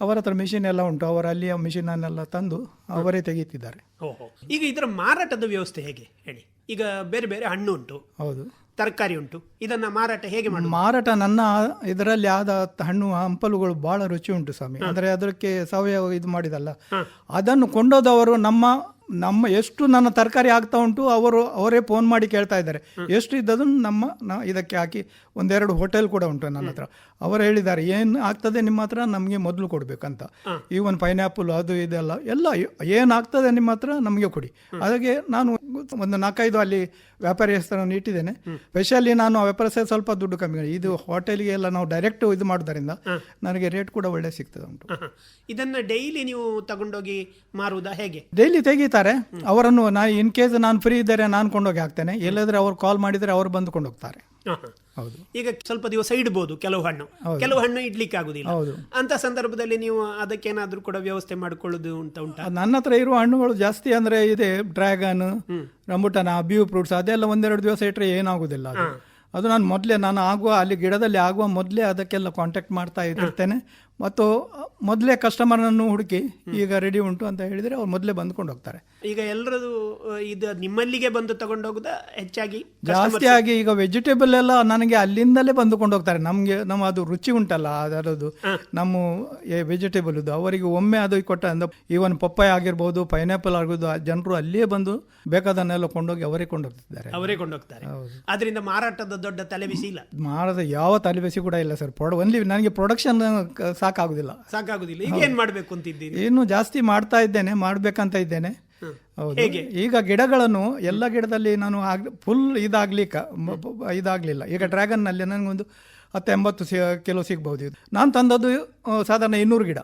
ಅವರ ಹತ್ರ ಮಿಷಿನ್ ಎಲ್ಲ ಉಂಟು. ಅವರು ಅಲ್ಲಿಯ ಮಿಷಿನನ್ನೆಲ್ಲ ತಂದು ಅವರೇ ತೆಗೀತಿದ್ದಾರೆ. ಓಹೋ. ಈಗ ಇದರ ಮಾರಾಟದ ವ್ಯವಸ್ಥೆ ಹೇಗೆ ಹೇಳಿ? ಈಗ ಬೇರೆ ಬೇರೆ ಹಣ್ಣು ಉಂಟು. ಹೌದು. ತರಕಾರಿ ಉಂಟು. ಇದನ್ನ ಮಾರಾಟ ಹೇಗೆ ಮಾಡುದು? ಮಾರಾಟ ನನ್ನ ಇದರಲ್ಲಿ ಆದ ಹಣ್ಣು ಹಂಪಲುಗಳು ಬಹಳ ರುಚಿ ಉಂಟು ಸ್ವಾಮಿ. ಅಂದರೆ ಅದಕ್ಕೆ ಸಾವಯವ ಇದು ಮಾಡಿದಲ್ಲ. ಅದನ್ನು ಕೊಂಡೋದವರು ನಮ್ಮ ನಮ್ಮ ಎಷ್ಟು ನನ್ನ ತರಕಾರಿ ಆಗ್ತಾ ಉಂಟು ಅವರು ಅವರೇ ಫೋನ್ ಮಾಡಿ ಕೇಳ್ತಾ ಇದ್ದಾರೆ. ಎಷ್ಟು ಇದ್ದದನ್ನು ನಮ್ಮ ಇದಕ್ಕೆ ಹಾಕಿ ಒಂದೆರಡು ಹೋಟೆಲ್ ಕೂಡ ಉಂಟು ನನ್ನ ಹತ್ರ. ಅವರು ಹೇಳಿದ್ದಾರೆ ಏನು ಆಗ್ತದೆ ನಿಮ್ಮ ಹತ್ರ? ನಮಗೆ ಮೊದಲು ಕೊಡಬೇಕಂತ. ಒಂದು ಪೈನಾಪಲ್ ಅದು ಇದೆಲ್ಲ ಎಲ್ಲ ಏನು ಆಗ್ತದೆ ನಿಮ್ಮ ಹತ್ರ? ನಮಗೆ ಕೊಡಿ. ಹಾಗೆ ನಾನು ಒಂದು ನಾಲ್ಕೈದು ಅಲ್ಲಿ ವ್ಯಾಪಾರಿ ಹೆಸರನ್ನು ಇಟ್ಟಿದ್ದೇನೆ ಸ್ಪೆಷಲಿ ನಾನು ಆ ವ್ಯಾಪಾರ ಸ್ವಲ್ಪ ದುಡ್ಡು ಕಮ್ಮಿ. ಇದು ಹೋಟೆಲ್ಗೆ ಎಲ್ಲ ನಾವು ಡೈರೆಕ್ಟ್ ಇದು ಮಾಡೋದರಿಂದ ನನಗೆ ರೇಟ್ ಕೂಡ ಒಳ್ಳೆ ಸಿಗ್ತದೆ ಉಂಟು. ಇದನ್ನು ಡೈಲಿ ನೀವು ತಗೊಂಡೋಗಿ ಮಾರುವುದಾ ಹೇಗೆ? ಡೈಲಿ ತೆಗೀತಾರೆ. ಅವರನ್ನು ನಾ ಇನ್ ಕೇಸ್ ನಾನು ಫ್ರೀ ಇದ್ದರೆ ನಾನು ಕೊಂಡೋಗಿ ಹಾಕ್ತೇನೆ. ಇಲ್ಲದ್ರೆ ಅವ್ರು ಕಾಲ್ ಮಾಡಿದರೆ ಅವ್ರು ಬಂದು ಕೊಂಡೋಗ್ತಾರೆ. ಹೌದು. ಈಗ ಸ್ವಲ್ಪ ದಿವಸ ಇಡ್ಬೋದು ಕೆಲವು ಹಣ್ಣು. ಕೆಲವು ಹಣ್ಣು ಇಡ್ಲಿಕ್ಕೆ ಆಗುದಿಲ್ಲ ಹೌದು. ಅಂತ ಸಂದರ್ಭದಲ್ಲಿ ನೀವು ಅದಕ್ಕೇನಾದ್ರೂ ಕೂಡ ವ್ಯವಸ್ಥೆ ಮಾಡಿಕೊಳ್ಳೋದು ಅಂತ ಉಂಟಾ? ನನ್ನ ಹತ್ರ ಇರುವ ಹಣ್ಣುಗಳು ಜಾಸ್ತಿ ಅಂದ್ರೆ ಇದೆ ಡ್ರ್ಯಾಗನ್ ರಂಬುಟನ ಬ್ಯೂ ಫ್ರೂಟ್ಸ್ ಅದೆಲ್ಲ ಒಂದೆರಡು ದಿವಸ ಇಟ್ಟರೆ ಏನಾಗುದಿಲ್ಲ ಅದು. ಅದು ನಾನು ಮೊದಲೇ ನಾನು ಆಗುವ ಅಲ್ಲಿ ಗಿಡದಲ್ಲಿ ಆಗುವ ಮೊದಲೇ ಅದಕ್ಕೆಲ್ಲ ಕಾಂಟ್ಯಾಕ್ಟ್ ಮಾಡ್ತಾ ಇರ್ತೇನೆ ಮತ್ತು ಮೊದಲೇ ಕಸ್ಟಮರ್ನನ್ನು ಹುಡುಕಿ ಈಗ ರೆಡಿ ಉಂಟು ಅಂತ ಹೇಳಿದರೆ ಅವ್ರು ಮೊದಲೇ ಬಂದ್ಕೊಂಡು ಹೋಗ್ತಾರೆ. ಈಗ ಎಲ್ಲರದು ಇದು ನಿಮ್ಮಲ್ಲಿಗೆ ಬಂದು ತಗೊಂಡೋಗುದ ಹೆಚ್ಚಾಗಿ ಜಾಸ್ತಿಯಾಗಿ ಈಗ ವೆಜಿಟೇಬಲ್ ಎಲ್ಲ ನನಗೆ ಅಲ್ಲಿಂದಲೇ ಬಂದುಕೊಂಡು ಹೋಗ್ತಾರೆ. ನಮಗೆ ನಮ್ಮ ಅದು ರುಚಿ ಉಂಟಲ್ಲ ಅದರದ್ದು. ನಮ್ಮ ವೆಜಿಟೇಬಲ್ ಇದು ಅವರಿಗೆ ಒಮ್ಮೆ ಅದು ಕೊಟ್ಟ ಈವನ್ ಪಪ್ಪಾಯ ಆಗಿರ್ಬೋದು ಪೈನಾಪಲ್ ಆಗಿರ್ಬೋದು ಜನರು ಅಲ್ಲಿಯೇ ಬಂದು ಬೇಕಾದನ್ನೆಲ್ಲ ಕೊಂಡೋಗಿ ಅವರೇ ಕೊಂಡೋಗ್ತಿದ್ದಾರೆ ಅವರೇ ಕೊಂಡೋಗ್ತಾರೆ ಅದರಿಂದ ಮಾರಾಟದ ದೊಡ್ಡ ತಲೆಬಿಸಿ ಇಲ್ಲ. ಮಾರದ ಯಾವ ತಲೆಬಿಸಿ ಕೂಡ ಇಲ್ಲ ಸರ್. ಒನ್ಲಿ ನನಗೆ ಪ್ರೊಡಕ್ಷನ್ ಸಾಕಾಗುದಿಲ್ಲ. ಸಾಕಾಗುದಿಲ್ಲ. ಈಗ ಏನ್ ಮಾಡ್ಬೇಕು ಅಂತಿದ್ದೀನಿ ಇನ್ನು ಜಾಸ್ತಿ ಮಾಡ್ತಾ ಇದ್ದೇನೆ ಮಾಡ್ಬೇಕಂತ ಇದ್ದೇನೆ. ಈಗ ಗಿಡಗಳನ್ನು ಎಲ್ಲ ಗಿಡದಲ್ಲಿ ನಾನು ಫುಲ್ ಇದಾಗ್ಲಿಕ್ಕ ಇದಾಗ್ಲಿಲ್ಲ. ಈಗ ಡ್ರ್ಯಾಗನ್ನಲ್ಲಿ ನನಗೊಂದು ಹತ್ತು ಎಂಬತ್ತು ಕಿಲೋ ಸಿಗ್ಬಹುದು ಇದು. ನಾನು ತಂದದ್ದು ಸಾಧಾರಣ ಇನ್ನೂರು ಗಿಡ.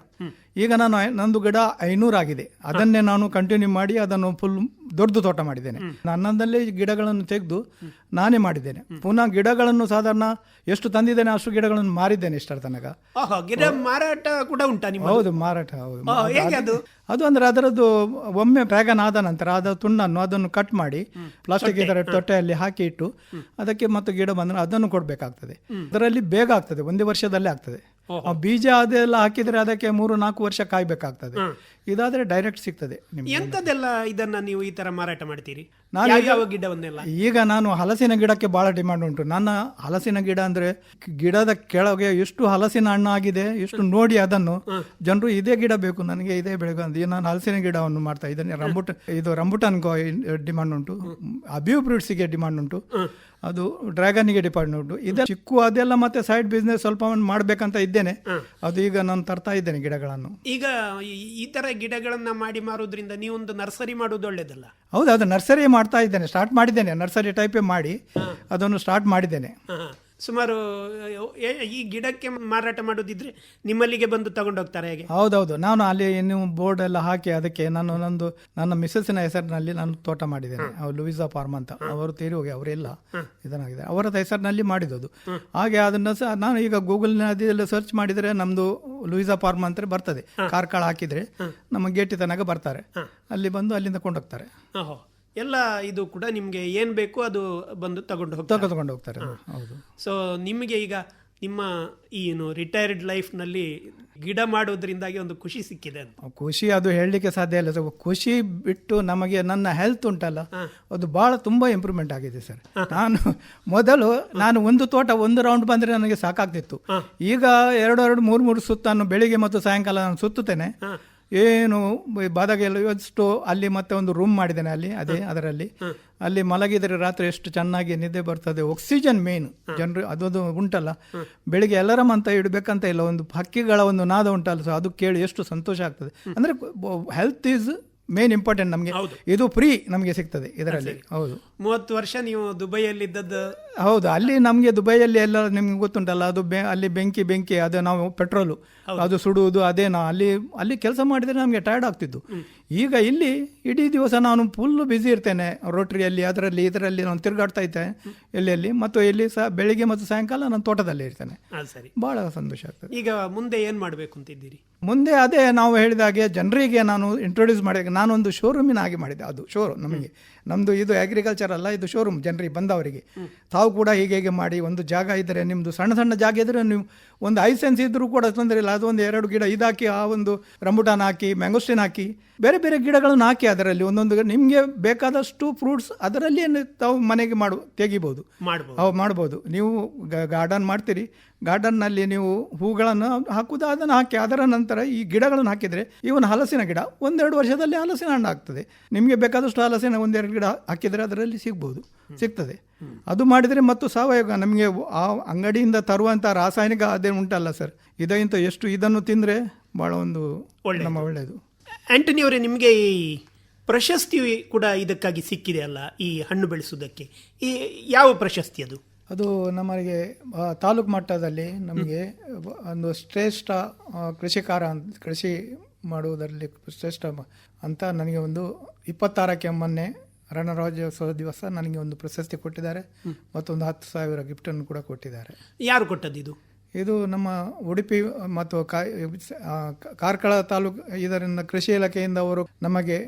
ಈಗ ನಾನು ನಂದು ಗಿಡ ಐನೂರು ಆಗಿದೆ. ಅದನ್ನೇ ನಾನು ಕಂಟಿನ್ಯೂ ಮಾಡಿ ಅದನ್ನು ಫುಲ್ ದೊಡ್ಡ ತೋಟ ಮಾಡಿದ್ದೇನೆ. ನನ್ನದಲ್ಲೇ ಗಿಡಗಳನ್ನು ತೆಗೆದು ನಾನೇ ಮಾಡಿದ್ದೇನೆ. ಪುನಃ ಗಿಡಗಳನ್ನು ಸಾಧಾರಣ ಎಷ್ಟು ತಂದಿದ್ದೇನೆ ಅಷ್ಟು ಗಿಡಗಳನ್ನು ಮಾರಿದ್ದೇನೆ ಇಷ್ಟರ ತನಕ. ಗಿಡ ಮಾರಾಟ ಕೂಡ ಉಂಟಾ ಹೌದು ಮಾರಾಟ ಹೌದು. ಅದು? ಅಂದ್ರೆ ಅದರದ್ದು ಒಮ್ಮೆ ಡ್ರ್ಯಾಗನ್ ಆದ ನಂತರ ಅದರ ತುಂಡನ್ನು ಅದನ್ನು ಕಟ್ ಮಾಡಿ ಪ್ಲಾಸ್ಟಿಕ್ ಇದರ ತೊಟ್ಟೆಯಲ್ಲಿ ಹಾಕಿ ಇಟ್ಟು ಅದಕ್ಕೆ ಮತ್ತು ಗಿಡ ಬಂದ್ರೆ ಅದನ್ನು ಕೊಡಬೇಕಾಗ್ತದೆ. ಅದರಲ್ಲಿ ಬೇಗ ಆಗ್ತದೆ ಒಂದೇ ವರ್ಷದಲ್ಲೇ ಆಗ್ತದೆ. ಬೀಜ ಅದೆಲ್ಲ ಹಾಕಿದ್ರೆ ಅದಕ್ಕೆ ಮೂರು ನಾಲ್ಕು ವರ್ಷ ಕಾಯ್ಬೇಕಾಗ್ತದೆ. ಇದಾದ್ರೆ ಡೈರೆಕ್ಟ್ ಸಿಗ್ತದೆ ನಿಮ್ಗೆ ಎಂತದೆಲ್ಲ ಇದನ್ನ ನೀವು ಈ ಥರ ಮಾರಾಟ ಮಾಡ್ತೀರಿ? ನಾನು ಯಾವ ಗಿಡವನ್ನೆಲ್ಲ? ಈಗ ನಾನು ಹಲಸಿನ ಗಿಡಕ್ಕೆ ಬಹಳ ಡಿಮಾಂಡ್ ಉಂಟು. ನನ್ನ ಹಲಸಿನ ಗಿಡ ಅಂದ್ರೆ ಗಿಡದ ಕೆಳಗೆ ಎಷ್ಟು ಹಲಸಿನ ಹಣ್ಣು ಆಗಿದೆ ಎಷ್ಟು ನೋಡಿ ಅದನ್ನು ಜನರು ಇದೇ ಗಿಡ ಬೇಕು ನನಗೆ ಇದೇ ಅಂತ. ನಾನು ಹಲಸಿನ ಗಿಡವನ್ನು ಮಾಡ್ತಾ ಇದ್ದೇನೆ. ರಂಬುಟ ಇದು ರಂಬುಟನ್ ಡಿಮಾಂಡ್ ಉಂಟು. ಅಬ್ಯೂ ಫ್ರೂಟ್ಸಿಗೆ ಡಿಮಾಂಡ್ ಉಂಟು. ಅದು ಡ್ರ್ಯಾಗನ್ಗೆ ಡಿಪಾರ್ಟ್ಮೆಂಟ್ ಉಂಟು. ಇದೆ ಚಿಕ್ಕು ಅದೆಲ್ಲ ಮತ್ತೆ ಸೈಡ್ ಬಿಸ್ನೆಸ್ ಸ್ವಲ್ಪ ಮಾಡ್ಬೇಕಂತ ಇದ್ದೇನೆ. ಅದು ಈಗ ನಾನು ತರ್ತಾ ಇದ್ದೇನೆ ಗಿಡಗಳನ್ನು. ಈಗ ಈ ತರ ಗಿಡಗಳನ್ನ ಮಾಡಿ ಮಾರೋದ್ರಿಂದ ನೀವೊಂದು ನರ್ಸರಿ ಮಾಡೋದು ಒಳ್ಳೇದಲ್ಲ? ಹೌದು ಅದು ನರ್ಸರಿ ಮಾಡ್ತಾ ಇದ್ದೇನೆ. ಸ್ಟಾರ್ಟ್ ಮಾಡಿದ್ದೇನೆ. ನರ್ಸರಿ ಟೈಪೇ ಮಾಡಿ ಅದನ್ನು ಸ್ಟಾರ್ಟ್ ಮಾಡಿದ್ದೇನೆ. ಸುಮಾರು ಈ ಗಿಡಕ್ಕೆ ಮಾರಾಟ ಮಾಡೋದಿದ್ರೆ ನಿಮ್ಮಲ್ಲಿಗೆ ಬಂದು ತಗೊಂಡೋಗ್ತಾರೆ ಹೇಗೆ? ಹೌದೌದು. ನಾನು ಅಲ್ಲಿ ನೀವು ಬೋರ್ಡ್ ಎಲ್ಲ ಹಾಕಿ ಅದಕ್ಕೆ ನಾನು ನಂದು ನನ್ನ ಮಿಸಸ್ಸಿನ ಹೆಸರಿನಲ್ಲಿ ನಾನು ತೋಟ ಮಾಡಿದ್ದೇನೆ. ಅವ್ರು ಲೂಯಿಸಾ ಫಾರ್ಮ್ ಅಂತ. ಅವರು ತೀರಿ ಹೋಗಿ ಅವರೆಲ್ಲ ಇದನ್ನಾಗಿದೆ ಅವರ ಹೆಸರಿನಲ್ಲಿ ಮಾಡಿದ್ದು ಹಾಗೆ ಅದನ್ನ ಸಹ ನಾನು ಈಗ ಗೂಗಲ್ನಲ್ಲಿ ಅದೆಲ್ಲ ಸರ್ಚ್ ಮಾಡಿದರೆ ನಮ್ದು ಲೂಯಿಸಾ ಫಾರ್ಮ್ ಅಂತ ಬರ್ತದೆ. ಕಾರ್ಕಳ ಹಾಕಿದ್ರೆ ನಮ್ಮ ಗೇಟಿ ತನಕ ಬರ್ತಾರೆ ಅಲ್ಲಿ ಬಂದು ಅಲ್ಲಿಂದ ಕೊಂಡೋಗ್ತಾರೆ. ಎಲ್ಲ ಇದು ಕೂಡ ನಿಮಗೆ ಏನು ಬೇಕು ಅದು ಬಂದು ತಗೊಂಡು ಹೋಗ್ತಾರೆ. ತಗೊಂಡು ಹೋಗ್ತಾರೆ. ಹೌದು. ಸೊ ನಿಮಗೆ ಈಗ ನಿಮ್ಮ ಏನು ರಿಟೈರ್ಡ್ ಲೈಫ್ನಲ್ಲಿ ಗಿಡ ಮಾಡೋದ್ರಿಂದಾಗಿ ಒಂದು ಖುಷಿ ಸಿಕ್ಕಿದೆ ಅಂತ. ಖುಷಿ ಅದು ಹೇಳಲಿಕ್ಕೆ ಸಾಧ್ಯ ಇಲ್ಲ. ಸರ್ ಖುಷಿ ಬಿಟ್ಟು ನಮಗೆ ನನ್ನ ಹೆಲ್ತ್ ಉಂಟಲ್ಲ ಅದು ಭಾಳ ತುಂಬ ಇಂಪ್ರೂವ್ಮೆಂಟ್ ಆಗಿದೆ ಸರ್. ನಾನು ಮೊದಲು ನಾನು ಒಂದು ತೋಟ ಒಂದು ರೌಂಡ್ ಬಂದರೆ ನನಗೆ ಸಾಕಾಗ್ತಿತ್ತು. ಈಗ ಎರಡು ಎರಡು ಮೂರು ಮೂರು ಸುತ್ತನ್ನು ಬೆಳಿಗ್ಗೆ ಮತ್ತು ಸಾಯಂಕಾಲ ನಾನು ಸುತ್ತುತ್ತೇನೆ. ಏನು ಬಾದಾಗೆಲ್ಲ ಎಷ್ಟು ಅಲ್ಲಿ ಮತ್ತೆ ಒಂದು ರೂಮ್ ಮಾಡಿದ್ದೇನೆ ಅಲ್ಲಿ ಅದೇ ಅದರಲ್ಲಿ. ಅಲ್ಲಿ ಮಲಗಿದರೆ ರಾತ್ರಿ ಎಷ್ಟು ಚೆನ್ನಾಗಿ ನಿದ್ದೆ ಬರ್ತದೆ. ಆಕ್ಸಿಜನ್ ಮೇನ್ ಜನರು ಅದೊಂದು ಉಂಟಲ್ಲ. ಬೆಳಿಗ್ಗೆ ಎಲ್ಲರಮ್ ಅಂತ ಇಡಬೇಕಂತ ಇಲ್ಲ. ಒಂದು ಹಕ್ಕಿಗಳ ಒಂದು ನಾದ ಉಂಟಲ್ಲ. ಸೊ ಅದು ಕೇಳಿ ಎಷ್ಟು ಸಂತೋಷ ಆಗ್ತದೆ. ಅಂದರೆ ಹೆಲ್ತ್ ಈಸ್ ಮೇನ್ ಇಂಪಾರ್ಟೆಂಟ್ ನಮಗೆ. ಇದು ಫ್ರೀ ನಮಗೆ ಸಿಗ್ತದೆ ಇದರಲ್ಲಿ. ಹೌದು. ಮೂವತ್ತು ವರ್ಷ ನೀವು ದುಬೈಯಲ್ಲಿದ್ದದ್ದು? ಹೌದು ಅಲ್ಲಿ ನಮಗೆ ದುಬೈಯಲ್ಲಿ ಎಲ್ಲ ನಿಮ್ಗೆ ಗೊತ್ತುಂಟಲ್ಲ ಅದು ಬೆ ಅಲ್ಲಿ ಬೆಂಕಿ ಬೆಂಕಿ ಅದು ನಾವು ಪೆಟ್ರೋಲು ಅದು ಸುಡುವುದು ಅದೇ ನಾ ಅಲ್ಲಿ ಅಲ್ಲಿ ಕೆಲಸ ಮಾಡಿದರೆ ನಮಗೆ ಟಯರ್ಡ್ ಆಗ್ತಿತ್ತು ಈಗ ಇಲ್ಲಿ ಇಡೀ ದಿವಸ ನಾನು ಫುಲ್ಲು ಬ್ಯುಸಿ ಇರ್ತೇನೆ ರೋಟ್ರಿಯಲ್ಲಿ ಅದರಲ್ಲಿ ಇದರಲ್ಲಿ ನಾನು ತಿರುಗಾಡ್ತಾ ಇದ್ದೆ ಎಲ್ಲೆಲ್ಲಿ ಮತ್ತು ಇಲ್ಲಿ ಸಹ ಬೆಳಿಗ್ಗೆ ಮತ್ತು ಸಾಯಂಕಾಲ ನಾನು ತೋಟದಲ್ಲಿ ಇರ್ತೇನೆ. ಸರಿ. ಭಾಳ ಸಂತೋಷ ಆಗ್ತದೆ. ಈಗ ಮುಂದೆ ಏನು ಮಾಡಬೇಕು ಅಂತಿದ್ದೀರಿ ಮುಂದೆ ಅದೇ ನಾವು ಹೇಳಿದ ಹಾಗೆ ಜನರಿಗೆ ನಾನು ಇಂಟ್ರೊಡ್ಯೂಸ್ ಮಾಡಿದಾಗ ನಾನೊಂದು ಶೋರೂಮಿನ ಹಾಗೆ ಮಾಡಿದೆ ಅದು ಶೋರೂಮ್ ನಮಗೆ. ನಮ್ಮದು ಇದು ಅಗ್ರಿಕಲ್ಚರ್ ಅಲ್ಲ ಇದು ಶೋರೂಮ್ ಜನರಿಗೆ ಬಂದವರಿಗೆ. ತಾವು ಕೂಡ ಹೀಗೆ ಹೀಗೆ ಮಾಡಿ ಒಂದು ಜಾಗ ಇದ್ದರೆ ನಿಮ್ಮದು ಸಣ್ಣ ಸಣ್ಣ ಜಾಗ ಇದ್ದರೆ ನೀವು ಒಂದು ಐಸೆನ್ಸ್ ಸೆನ್ಸ್ ಇದ್ದರೂ ಕೂಡ ತೊಂದರೆ ಇಲ್ಲ. ಅದು ಒಂದು ಎರಡು ಗಿಡ ಇದಾಕಿ ಆ ಒಂದು ರಂಬುಟಾನ್ ಹಾಕಿ ಮ್ಯಾಂಗೋಸ್ಟಿನ್ ಹಾಕಿ ಬೇರೆ ಬೇರೆ ಗಿಡಗಳನ್ನು ಹಾಕಿ ಅದರಲ್ಲಿ ಒಂದೊಂದು ನಿಮಗೆ ಬೇಕಾದಷ್ಟು ಫ್ರೂಟ್ಸ್ ಅದರಲ್ಲಿ ತಾವು ಮನೆಗೆ ಮಾಡು ತೆಗಿಬೋದು. ಮಾಡ್ಬೋದು. ಅವು ಮಾಡ್ಬೋದು. ನೀವು ಗಾರ್ಡನ್ ಮಾಡ್ತೀರಿ. ಗಾರ್ಡನ್ನಲ್ಲಿ ನೀವು ಹೂಗಳನ್ನು ಹಾಕುವುದು ಅದನ್ನು ಹಾಕಿ ಅದರ ನಂತರ ಈ ಗಿಡಗಳನ್ನು ಹಾಕಿದರೆ ಇವನ್ ಹಲಸಿನ ಗಿಡ ಒಂದೆರಡು ವರ್ಷದಲ್ಲಿ ಹಲಸಿನ ಹಣ್ಣು ಆಗ್ತದೆ. ನಿಮಗೆ ಬೇಕಾದಷ್ಟು ಹಲಸಿನ ಒಂದೆರಡು ಗಿಡ ಹಾಕಿದರೆ ಅದರಲ್ಲಿ ಸಿಗ್ಬೋದು ಸಿಗ್ತದೆ. ಅದು ಮಾಡಿದರೆ ಮತ್ತು ಸಾವಯವ ನಮಗೆ ಆ ಅಂಗಡಿಯಿಂದ ತರುವಂಥ ರಾಸಾಯನಿಕ ಅದೇ ಉಂಟಲ್ಲ ಸರ್. ಇದಕ್ಕಿಂತ ಎಷ್ಟು ಇದನ್ನು ತಿಂದರೆ ಭಾಳ ಒಂದು ಒಳ್ಳೆ ನಮ್ಮ ಒಳ್ಳೆಯದು ಆ್ಯಂಟನಿ ಅವರೇ ನಿಮಗೆ ಈ ಪ್ರಶಸ್ತಿ ಕೂಡ ಇದಕ್ಕಾಗಿ ಸಿಕ್ಕಿದೆ ಅಲ್ಲ ಈ ಹಣ್ಣು ಬೆಳೆಸೋದಕ್ಕೆ ಈ ಯಾವ ಪ್ರಶಸ್ತಿ ಅದು? ಅದು ನಮಗೆ ತಾಲೂಕು ಮಟ್ಟದಲ್ಲಿ ನಮಗೆ ಒಂದು ಶ್ರೇಷ್ಠ ಕೃಷಿಕಾರ ಅಂತ ಕೃಷಿ ಮಾಡುವುದರಲ್ಲಿ ಶ್ರೇಷ್ಠ ಅಂತ ನನಗೆ ಒಂದು ಇಪ್ಪತ್ತಾರಕ್ಕೆ ಮೊನ್ನೆ ರಣರಾಜ್ಯೋತ್ಸವ ದಿವಸ ನನಗೆ ಒಂದು ಪ್ರಶಸ್ತಿ ಕೊಟ್ಟಿದ್ದಾರೆ. ಮತ್ತೊಂದು ಹತ್ತು ಸಾವಿರ ಗಿಫ್ಟನ್ನು ಕೂಡ ಕೊಟ್ಟಿದ್ದಾರೆ. ಯಾರು ಕೊಟ್ಟದ್ದು ಇದು? ಇದು ನಮ್ಮ ಉಡುಪಿ ಮತ್ತು ಕಾರ್ಕಳ ತಾಲೂಕು ಇದರಿಂದ ಕೃಷಿ ಇಲಾಖೆಯಿಂದ ಅವರು ನಮಗೆ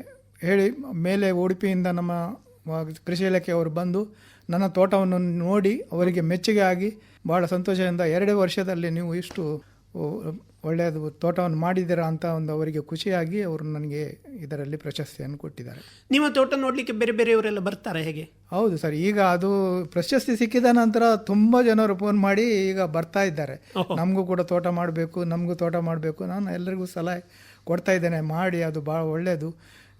ಹೇಳಿ ಮೇಲೆ ಉಡುಪಿಯಿಂದ ನಮ್ಮ ಕೃಷಿ ಇಲಾಖೆಯವರು ಬಂದು ನನ್ನ ತೋಟವನ್ನು ನೋಡಿ ಅವರಿಗೆ ಮೆಚ್ಚುಗೆ ಆಗಿ ಭಾಳ ಸಂತೋಷದಿಂದ ಎರಡು ವರ್ಷದಲ್ಲಿ ನೀವು ಇಷ್ಟು ಒಳ್ಳೆಯದು ತೋಟವನ್ನು ಮಾಡಿದ್ದೀರಾ ಅಂತ ಒಂದು ಅವರಿಗೆ ಖುಷಿಯಾಗಿ ಅವರು ನನಗೆ ಇದರಲ್ಲಿ ಪ್ರಶಸ್ತಿಯನ್ನು ಕೊಟ್ಟಿದ್ದಾರೆ. ನಿಮ್ಮ ತೋಟ ನೋಡಲಿಕ್ಕೆ ಬೇರೆ ಬೇರೆಯವರೆಲ್ಲ ಬರ್ತಾರೆ ಹೇಗೆ? ಹೌದು ಸರ್ ಈಗ ಅದು ಪ್ರಶಸ್ತಿ ಸಿಕ್ಕಿದ ನಂತರ ತುಂಬ ಜನರು ಫೋನ್ ಮಾಡಿ ಈಗ ಬರ್ತಾ ಇದ್ದಾರೆ. ನಮಗೂ ಕೂಡ ತೋಟ ಮಾಡಬೇಕು ನಮಗೂ ತೋಟ ಮಾಡಬೇಕು ನಾನು ಎಲ್ಲರಿಗೂ ಸಲಹೆ ಕೊಡ್ತಾ ಇದ್ದೇನೆ ಮಾಡಿ ಅದು ಭಾಳ ಒಳ್ಳೆಯದು.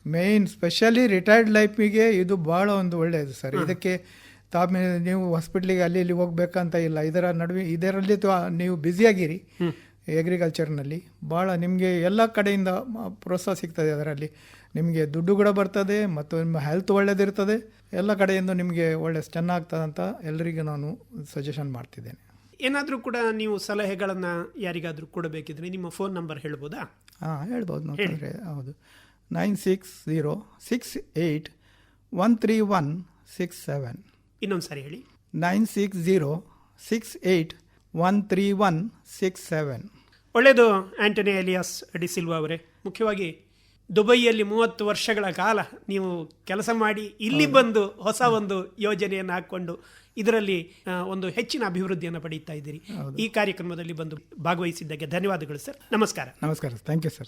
ಮೇಯ್ನ್ ಸ್ಪೆಷಲಿ ರಿಟೈರ್ಡ್ ಲೈಫಿಗೆ ಇದು ಭಾಳ ಒಂದು ಒಳ್ಳೆಯದು ಸರ್. ಇದಕ್ಕೆ ತಾಮೇ ನೀವು ಹಾಸ್ಪಿಟ್ಲಿಗೆ ಅಲ್ಲಿ ಇಲ್ಲಿ ಹೋಗ್ಬೇಕಂತ ಇಲ್ಲ. ಇದರ ನಡುವೆ ಇದರಲ್ಲಿ ತ್ವ- ನೀವು ಬ್ಯುಸಿಯಾಗಿರಿ ಅಗ್ರಿಕಲ್ಚರ್ನಲ್ಲಿ ಭಾಳ ನಿಮಗೆ ಎಲ್ಲ ಕಡೆಯಿಂದ ಪ್ರೋತ್ಸಾಹ ಸಿಗ್ತದೆ ಅದರಲ್ಲಿ. ನಿಮಗೆ ದುಡ್ಡು ಕೂಡ ಬರ್ತದೆ ಮತ್ತು ನಿಮ್ಮ ಹೆಲ್ತ್ ಒಳ್ಳೆಯದಿರ್ತದೆ ಎಲ್ಲ ಕಡೆಯಿಂದ ನಿಮಗೆ ಒಳ್ಳೆ ಚೆನ್ನಾಗ್ತದೆ ಅಂತ ಎಲ್ಲರಿಗೂ ನಾನು ಸಜೆಷನ್ ಮಾಡ್ತಿದ್ದೇನೆ. ಏನಾದರೂ ಕೂಡ ನೀವು ಸಲಹೆಗಳನ್ನು ಯಾರಿಗಾದರೂ ಕೊಡಬೇಕಿದ್ರೆ ನಿಮ್ಮ ಫೋನ್ ನಂಬರ್ ಹೇಳ್ಬೋದಾ? ಹಾಂ ಹೇಳ್ಬೋದು ನೋಡಿದ್ರೆ ಹೌದು. Nine six zero six eight one three one six seven ಇನ್ನೊಂದು ಸಾರಿ ಹೇಳಿ. Nine six zero six eight one three one six seven ಒಳ್ಳೆಯದು ಆ್ಯಂಟನಿ ಎಲಿಯಾಸ್ ಡಿಸಿಲ್ವಾ ಅವರೇ. ಮುಖ್ಯವಾಗಿ ದುಬೈಯಲ್ಲಿ ಮೂವತ್ತು ವರ್ಷಗಳ ಕಾಲ ನೀವು ಕೆಲಸ ಮಾಡಿ ಇಲ್ಲಿ ಬಂದು ಹೊಸ ಒಂದು ಯೋಜನೆಯನ್ನು ಹಾಕ್ಕೊಂಡು ಇದರಲ್ಲಿ ಒಂದು ಹೆಚ್ಚಿನ ಅಭಿವೃದ್ಧಿಯನ್ನು ಪಡೀತಾ ಇದ್ದೀರಿ. ಈ ಕಾರ್ಯಕ್ರಮದಲ್ಲಿ ಬಂದು ಭಾಗವಹಿಸಿದ್ದಕ್ಕೆ ಧನ್ಯವಾದಗಳು ಸರ್. ನಮಸ್ಕಾರ. ನಮಸ್ಕಾರ ಥ್ಯಾಂಕ್ ಯು ಸರ್.